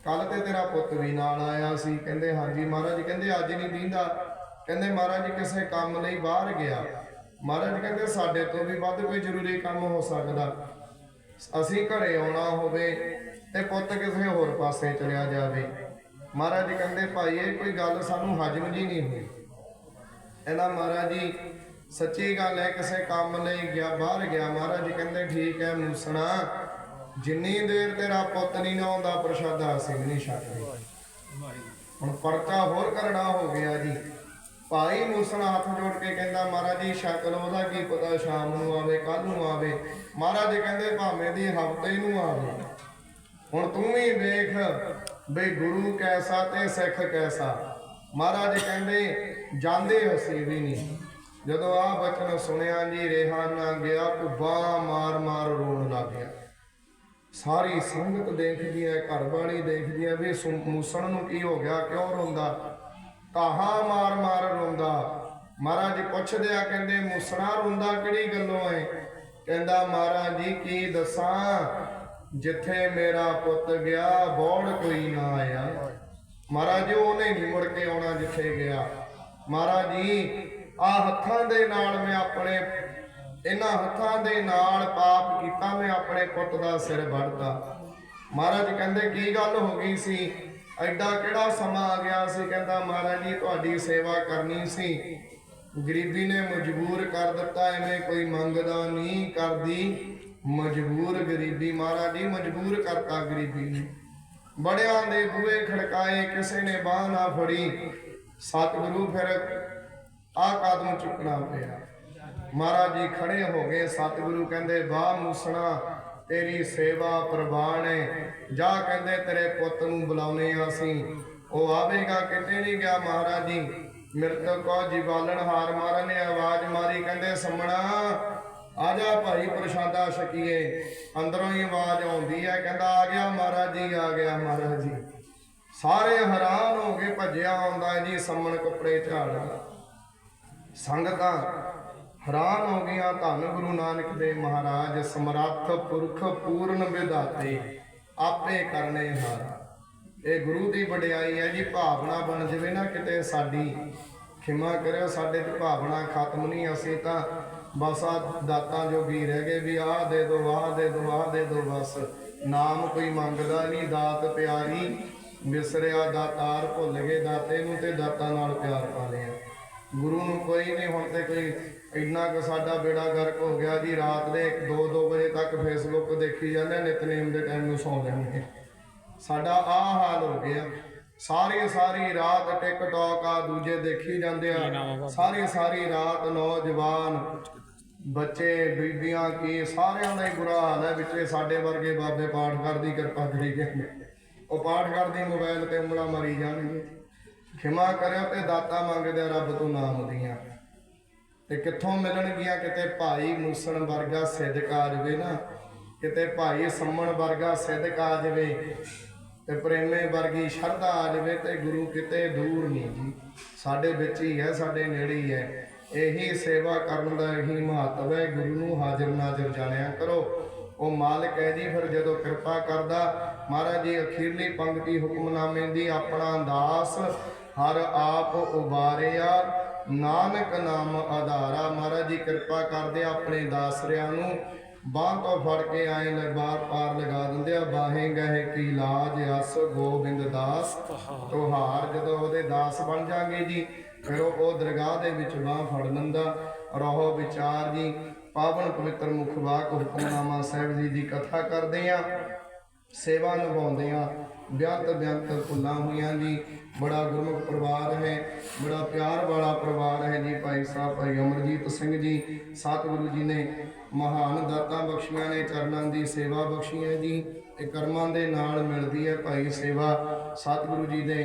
ਕੱਲ ਤੇ ਤੇਰਾ ਪੁੱਤ ਵੀ ਨਾਲ ਆਇਆ ਸੀ। ਕਹਿੰਦੇ, ਹਾਂਜੀ। ਮਹਾਰਾਜ ਕਹਿੰਦੇ, ਅੱਜ ਨਹੀਂ ਦੀਂਦਾ। ਕਹਿੰਦੇ, ਮਹਾਰਾਜ ਕਿਸੇ ਕੰਮ ਲਈ ਬਾਹਰ ਗਿਆ। ਮਹਾਰਾਜ ਕਹਿੰਦੇ, ਸਾਡੇ ਤੋਂ ਵੀ ਵੱਧ ਕੋਈ ਜ਼ਰੂਰੀ ਕੰਮ ਹੋ ਸਕਦਾ। ਅਸੀਂ ਘਰੇ ਆਉਣਾ ਹੋਵੇ ਤੇ ਪੁੱਤ ਕਿਸੇ ਹੋਰ ਪਾਸੇ ਚਲਿਆ ਜਾਵੇ। ਮਹਾਰਾਜ ਕਹਿੰਦੇ, ਭਾਈ, ਇਹ ਕੋਈ ਗੱਲ ਸਾਨੂੰ ਹਜਮ ਜੀ ਨਹੀਂ ਹੋਈ। ਇਹਨਾਂ ਮਹਾਰਾਜ ਜੀ, ਸੱਚੀ ਗੱਲ ਹੈ, ਕਿਸੇ ਕੰਮ ਲਈ ਗਿਆ, ਬਾਹਰ ਗਿਆ, ਮਹਾਰਾਜ ਜੀ ਕਹਿੰਦੇ, ਠੀਕ ਹੈ ਮੂਸਣਾ, ਜਿੰਨੀ ਦੇਰ ਤੇਰਾ ਪੁੱਤ ਨਹੀਂ ਨਾ ਆਉਂਦਾ, ਪ੍ਰਸ਼ਾਦਾ ਅਸੀਂ ਨਹੀਂ ਛਕਦੇ। ਹੁਣ ਪਰਚਾ ਹੋਰ ਕਰਨਾ ਹੋ ਗਿਆ ਜੀ। ਭਾਈ ਮੂਸਣਾ ਹੱਥ ਜੋੜ ਕੇ ਕਹਿੰਦਾ, ਮਹਾਰਾਜ ਜੀ ਸ਼ਕਲ ਉਹਦਾ ਕੀ ਪਤਾ ਸ਼ਾਮ ਨੂੰ ਆਵੇ ਕੱਲ ਨੂੰ ਆਵੇ। ਮਹਾਰਾਜ ਜੀ ਕਹਿੰਦੇ, ਭਾਵੇਂ ਦੀ ਹਫ਼ਤੇ ਨੂੰ ਆਵੇ। ਹੁਣ ਤੂੰ ਵੀ ਦੇਖ ਬਈ ਗੁਰੂ ਕੈਸਾ ਤੇ ਸਿੱਖ ਕੈਸਾ। ਮਹਾਰਾਜ ਕਹਿੰਦੇ ਜਾਂਦੇ ਅਸੀਂ ਵੀ ਨਹੀਂ। ਜਦੋਂ ਆ ਬਚਨ ਸੁਣਿਆ ਜੀ, ਰੇਹਾ ਨਾ ਗਿਆ ਭੁੱਬਾ ਮਾਰ ਮਾਰ ਰੋਣ ਲੱਗ ਗਿਆ। ਸਾਰੀ ਸੰਗਤ ਦੇਖਦੀ ਹੈ ਘਰ ਵਾਲੀ ਦੇਖਦੀ ਹੈ ਵੀ ਮੂਸਣ ਨੂੰ ਕੀ ਹੋ ਗਿਆ, ਕਿਉਂ ਰੋਂਦਾ? ਤਾਹਾ ਮਾਰ ਮਾਰ ਰੋਂਦਾ। ਮਹਾਰਾਜ ਪੁੱਛਦੇ ਆ, ਕਹਿੰਦੇ, ਮੂਸਣਾ ਰੋਂਦਾ ਕਿਹੜੀ ਗੱਲੋਂ ਹੈ ਕਹਿੰਦਾ, ਮਹਾਰਾਜ ਜੀ, ਕੀ ਦੱਸਾਂ? ਜਿੱਥੇ ਮੇਰਾ ਪੁੱਤ ਗਿਆ, ਬੋੜ ਕੋਈ ਨਾ ਆਇਆ। ਮਹਾਰਾਜ ਜੀ, ਉਹਨੇ ਨਹੀਂ ਮੁੜ ਕੇ ਆਉਣਾ ਜਿੱਥੇ ਗਿਆ। ਮਹਾਰਾਜ ਜੀ ਆ ਹੱਥਾਂ ਦੇ ਨਾਲ ਮੈਂ ਆਪਣੇ, ਇਹਨਾਂ ਹੱਥਾਂ ਦੇ ਨਾਲ ਪਾਪ ਕੀਤਾ, ਮੈਂ ਆਪਣੇ ਪੁੱਤ ਦਾ ਸਿਰ ਵੱਢਤਾ। ਮਹਾਰਾਜ ਕਹਿੰਦੇ, ਕੀ ਗੱਲ ਹੋ ਗਈ ਸੀ? ਐਡਾ ਕਿਹੜਾ ਸਮਾਂ ਆ ਗਿਆ ਸੀ? ਕਹਿੰਦਾ, ਮਹਾਰਾਜ ਜੀ, ਤੁਹਾਡੀ ਸੇਵਾ ਕਰਨੀ ਸੀ। ਗਰੀਬੀ ਨੇ ਮਜਬੂਰ ਕਰ ਦਿੱਤਾ, ਐਵੇਂ ਕੋਈ ਮੰਗਦਾ ਨਹੀਂ ਕਰਦੀ। ਮਜਬੂਰ ਗਰੀਬੀ, ਮਹਾਰਾਜ ਜੀ, ਮਜਬੂਰ ਕਰਤਾ ਗਰੀਬੀ ਨੇ। ਬੜਿਆਂ ਦੇ ਬੂਹੇ ਖੜਕਾਏ, ਕਿਸੇ ਨੇ ਬਾਹ ਨਾ ਫੜੀ। ਸਤਿਗੁਰੂ ਫਿਰ ਆ ਕਦਮ ਚੁੱਕਣਾ ਪਿਆ। ਮਹਾਰਾਜ ਜੀ ਖੜੇ ਹੋ ਗਏ। ਸਤਿਗੁਰੂ ਕਹਿੰਦੇ, ਵਾਹ ਮੂਸਣਾ, ਤੇਰੀ ਸੇਵਾ ਪ੍ਰਵਾਨ ਹੈ ਜਾ ਕਹਿੰਦੇ, ਤੇਰੇ ਪੁੱਤ ਨੂੰ ਬੁਲਾਉਨੇ ਆ ਅਸੀਂ। ਉਹ ਆਵੇਗਾ, ਕਿਤੇ ਨਹੀਂ ਗਿਆ ਮਹਾਰਾਜ ਜੀ। ਮਿਰਤ ਕੋ ਜੀਵਾਲਣ ਹਾਰ ਮਾਰਨ ਨੇ ਆਵਾਜ਼ ਮਾਰੀ, ਕਹਿੰਦੇ, ਸੰਮਣਾ, ਆ ਜਾ ਭਾਈ ਪ੍ਰਸ਼ਾਦਾ ਛਕੀਏ। ਅੰਦਰੋਂ ਹੀ ਆਵਾਜ਼ ਆਉਂਦੀ ਹੈ। ਕਹਿੰਦਾ, ਆ ਗਿਆ ਮਹਾਰਾਜ ਜੀ, ਆ ਗਿਆ ਮਹਾਰਾਜ ਜੀ। ਸਾਰੇ ਹੈਰਾਨ ਹੋ ਗਏ ਭੱਜਿਆ ਆਉਂਦਾ ਜੀ ਸੰਮਣ ਕੱਪੜੇ ਝਾੜਦਾ ਸੰਗਤਾਂ ਹੈਰਾਨ ਹੋ ਗਈਆਂ, ਧੰਨ ਗੁਰੂ ਨਾਨਕ ਦੇ ਮਹਾਰਾਜ, ਸਮਰੱਥ ਪੁਰਖ ਪੂਰਨ ਵਿਦਾਤੇ ਆਪੇ ਕਰਨੇ ਹਾਰਾ। ਇਹ ਗੁਰੂ ਦੀ ਵਡਿਆਈ ਹੈ ਜੀ, ਭਾਵਨਾ ਬਣ ਜਵੇ ਨਾ ਕਿਤੇ ਸਾਡੀ। ਖਿਮਾ ਕਰਿਓ, ਸਾਡੇ ਤੇ ਭਾਵਨਾ ਖਤਮ ਨਹੀਂ, ਅਸੀਂ ਤਾਂ ਬਸ ਆ ਦਾਤਾਂ ਜੋਗੀ ਰਹਿ ਗਏ ਵੀ ਆਹ ਦੇ ਦੋ, ਆਹ ਦੇ ਦੋ, ਆਹ ਦੇ ਦੋ, ਬਸ। ਨਾਮ ਕੋਈ ਮੰਗਦਾ ਨਹੀਂ, ਦਾਤ ਪਿਆਰੀ। ਵਿਸਰਿਆ ਦਾਤਾਰ ਭੁੱਲ ਗਏ, ਦਾਤੇ ਨੂੰ ਤੇ ਦਾਤਾ ਨਾਲ ਪਿਆਰ ਪਾ ਲਿਆ। ਗੁਰੂ ਨੂੰ ਕੋਈ ਨਹੀਂ, ਹੁਣ ਤੇ ਕੋਈ ਇੰਨਾ ਕੁ ਸਾਡਾ ਬੇੜਾ ਗਰਕ ਹੋ ਗਿਆ ਜੀ, ਰਾਤ ਦੇ 2-2 ਵਜੇ ਤੱਕ ਫੇਸਬੁੱਕ ਦੇਖੀ ਜਾਂਦੇ, ਨਿਤਨੇਮ ਦੇ ਟਾਈਮ ਨੂੰ ਸੌਂ ਜਾਂਦੇ। ਸਾਡਾ ਆਹ ਹਾਲ ਹੋ ਗਿਆ। ਸਾਰੀ ਸਾਰੀ ਰਾਤ ਟਿਕਟੌਕ ਆ, ਦੂਜੇ ਦੇਖੀ ਜਾਂਦੇ ਆ। ਸਾਰੀ ਸਾਰੀ ਰਾਤ ਨੌਜਵਾਨ, ਬੱਚੇ, ਬੀਬੀਆਂ ਕੀ, ਸਾਰਿਆਂ ਦਾ ਹੀ ਬੁਰਾ ਹਾਲ ਹੈ, ਵਿੱਚੇ ਸਾਡੇ ਵਰਗੇ ਬਾਬੇ ਪਾਠ ਕਰਦੀ ਕਿਰਪਾ ਕਰੀ ਗਏ ਉਹ ਪਾਠ ਕਰਦੀ ਮੋਬਾਈਲ ਤੇ ਉਂਗਲਾਂ ਮਾਰੀ ਜਾਣਗੇ। ਖਿਮਾ ਕਰਿਓ ਤੇ ਦਾਤਾ ਮੰਗਦੇ ਰੱਬ ਤੋਂ ਨਾਮ ਦੀਆਂ। ਤੇ ਕਿੱਥੋਂ ਮਿਲਣਗੀਆਂ ਕਿਤੇ ਭਾਈ ਮੂਸਣ ਵਰਗਾ ਸਿੱਧਕ ਆ ਜਾਵੇ ਨਾ? ਕਿਤੇ ਭਾਈ ਸੰਮਣ ਵਰਗਾ ਸਿੱਧਕ ਆ ਜਾਵੇ ਤੇ ਪ੍ਰੇਮੇ ਵਰਗੀ ਸ਼ਰਧਾ ਆ ਜਾਵੇ ਤੇ ਗੁਰੂ ਕਿਤੇ ਦੂਰ ਨਹੀਂ ਜੀ। ਸਾਡੇ ਵਿੱਚ ਹੀ ਹੈ, ਸਾਡੇ ਨੇੜੇ ਹੀ ਹੈ। ਇਹੀ ਸੇਵਾ ਕਰਨ ਦਾ ਇਹੀ ਮਹੱਤਵ ਹੈ। ਗੁਰੂ ਨੂੰ ਹਾਜ਼ਰ ਨਾਜ਼ਰ ਜਾਣਿਆ ਕਰੋ। ਉਹ ਮਾਲਕ ਹੈ ਜੀ, ਫਿਰ ਜਦੋਂ ਕਿਰਪਾ ਕਰਦਾ, ਮਹਾਰਾਜ ਜੀ, ਅਖੀਰਲੀ ਪੰਕਤੀ ਹੁਕਮਨਾਮੇ ਦੀ ਆਪਣਾ ਦਾਸ ਹਰ ਆਪ ਉਬਾਰਿਆ। ਨਾਨਕ ਨਾਮ ਆਧਾਰਾ, ਮਹਾਰਾਜ ਜੀ, ਕਿਰਪਾ ਕਰਦੇ ਆਪਣੇ ਦਾਸਰਿਆਂ ਨੂੰ ਬਾਹ ਤੋਂ ਫੜ ਕੇ ਆਏ ਲਗਾਰ ਪਾਰ ਲਗਾ ਦਿੰਦੇ ਆ। ਬਾਹੇ ਗਏ ਕੀ ਲਾਜ ਅਸ ਗੋਬਿੰਦ ਦਾਸ। ਤੁਹਾਰ ਜਦੋਂ ਉਹਦੇ ਦਾਸ ਬਣ ਜਾਗੇ ਜੀ, ਫਿਰ ਉਹ ਦਰਗਾਹ ਦੇ ਵਿੱਚ ਬਾਹ ਫੜ ਲੈਂਦਾ। ਰਹੋ ਵਿਚਾਰ ਜੀ ਪਾਵਨ ਪਵਿੱਤਰ ਮੁਖ ਵਾਕ ਹੁਕਮਨਾਮਾ ਸਾਹਿਬ ਜੀ ਦੀ ਕਥਾ ਕਰਦੇ ਆ ਸੇਵਾ ਨਿਭਾਉਂਦੇ ਆ ਬਿਆੰਤ ਬਿਆੰਤ ਭੁੱਲਾਂ ਹੋਈਆਂ ਜੀ। ਬੜਾ ਗੁਰਮੁਖ ਪਰਿਵਾਰ ਹੈ, ਬੜਾ ਪਿਆਰ ਵਾਲਾ ਪਰਿਵਾਰ ਹੈ ਜੀ ਭਾਈ ਸਾਹਿਬ, ਭਾਈ ਅਮਰਜੀਤ ਸਿੰਘ ਜੀ। ਸਤਿਗੁਰੂ ਜੀ ਨੇ ਮਹਾਨ ਦਾਤਾਂ ਬਖਸ਼ੀਆਂ ਨੇ, ਚਰਨਾਂ ਦੀ ਸੇਵਾ ਬਖਸ਼ੀ ਹੈ ਜੀ। ਇਹ ਕਰਮਾਂ ਦੇ ਨਾਲ ਮਿਲਦੀ ਹੈ। ਭਾਈ ਸੇਵਾ ਸਤਿਗੁਰੂ ਜੀ ਨੇ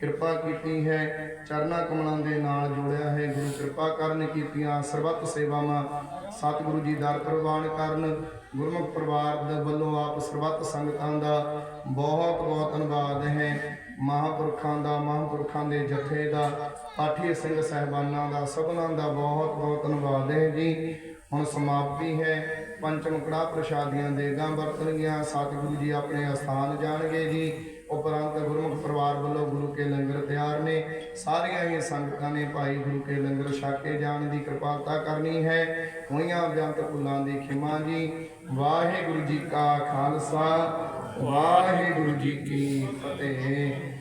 ਕਿਰਪਾ ਕੀਤੀ ਹੈ। ਚਰਨਾਂ ਕਮਲਾਂ ਦੇ ਨਾਲ ਜੋੜਿਆ ਹੈ। ਗੁਰੂ ਕਿਰਪਾ ਕਰਨ ਕੀਤੀਆਂ ਸਰਬੱਤ ਸੇਵਾਵਾਂ ਸਤਿਗੁਰੂ ਜੀ ਦਰ ਪ੍ਰਵਾਨ ਕਰਨ। ਗੁਰਮੁਖ ਪਰਿਵਾਰ ਦੇ ਵੱਲੋਂ ਆਪ ਸਰਬੱਤ ਸੰਗਤਾਂ ਦਾ ਬਹੁਤ ਬਹੁਤ ਧੰਨਵਾਦ ਹੈ। ਮਹਾਂਪੁਰਖਾਂ ਦਾ, ਮਹਾਂਪੁਰਖਾਂ ਦੇ ਜਥੇ ਦਾ, ਪਾਠੀ ਸਿੰਘ ਸਹਿਬਾਨਾਂ ਦਾ, ਸਭਨਾਂ ਦਾ ਬਹੁਤ ਬਹੁਤ ਧੰਨਵਾਦ ਹੈ ਜੀ। ਹੁਣ ਸਮਾਪਤੀ ਹੈ। ਪੰਚਮ ਕੜਾ ਪ੍ਰਸ਼ਾਦੀਆਂ ਦੇਗਾਂ ਵਰਤਣਗੀਆਂ, ਸਤਿਗੁਰੂ ਜੀ ਆਪਣੇ ਅਸਥਾਨ ਜਾਣਗੇ ਜੀ। ਉਪਰੰਤ ਗੁਰਮੁਖ ਪਰਿਵਾਰ ਵੱਲੋਂ ਗੁਰੂ ਕੇ ਲੰਗਰ ਤਿਆਰ ਨੇ। ਸਾਰੀਆਂ ਹੀ ਸੰਗਤਾਂ ਨੇ ਭਾਈ ਗੁਰੂ ਕੇ ਲੰਗਰ ਛਕ ਕੇ ਜਾਣ ਦੀ ਕਿਰਪਾਲਤਾ ਕਰਨੀ ਹੈ। ਹੋਈਆਂ ਬੇਅੰਤ ਭੁੱਲਾਂ ਦੀ ਖਿਮਾ ਜੀ। ਵਾਹਿਗੁਰੂ ਜੀ ਕਾ ਖਾਲਸਾ, ਵਾਹਿਗੁਰੂ ਜੀ ਕੀ ਫਤਿਹ।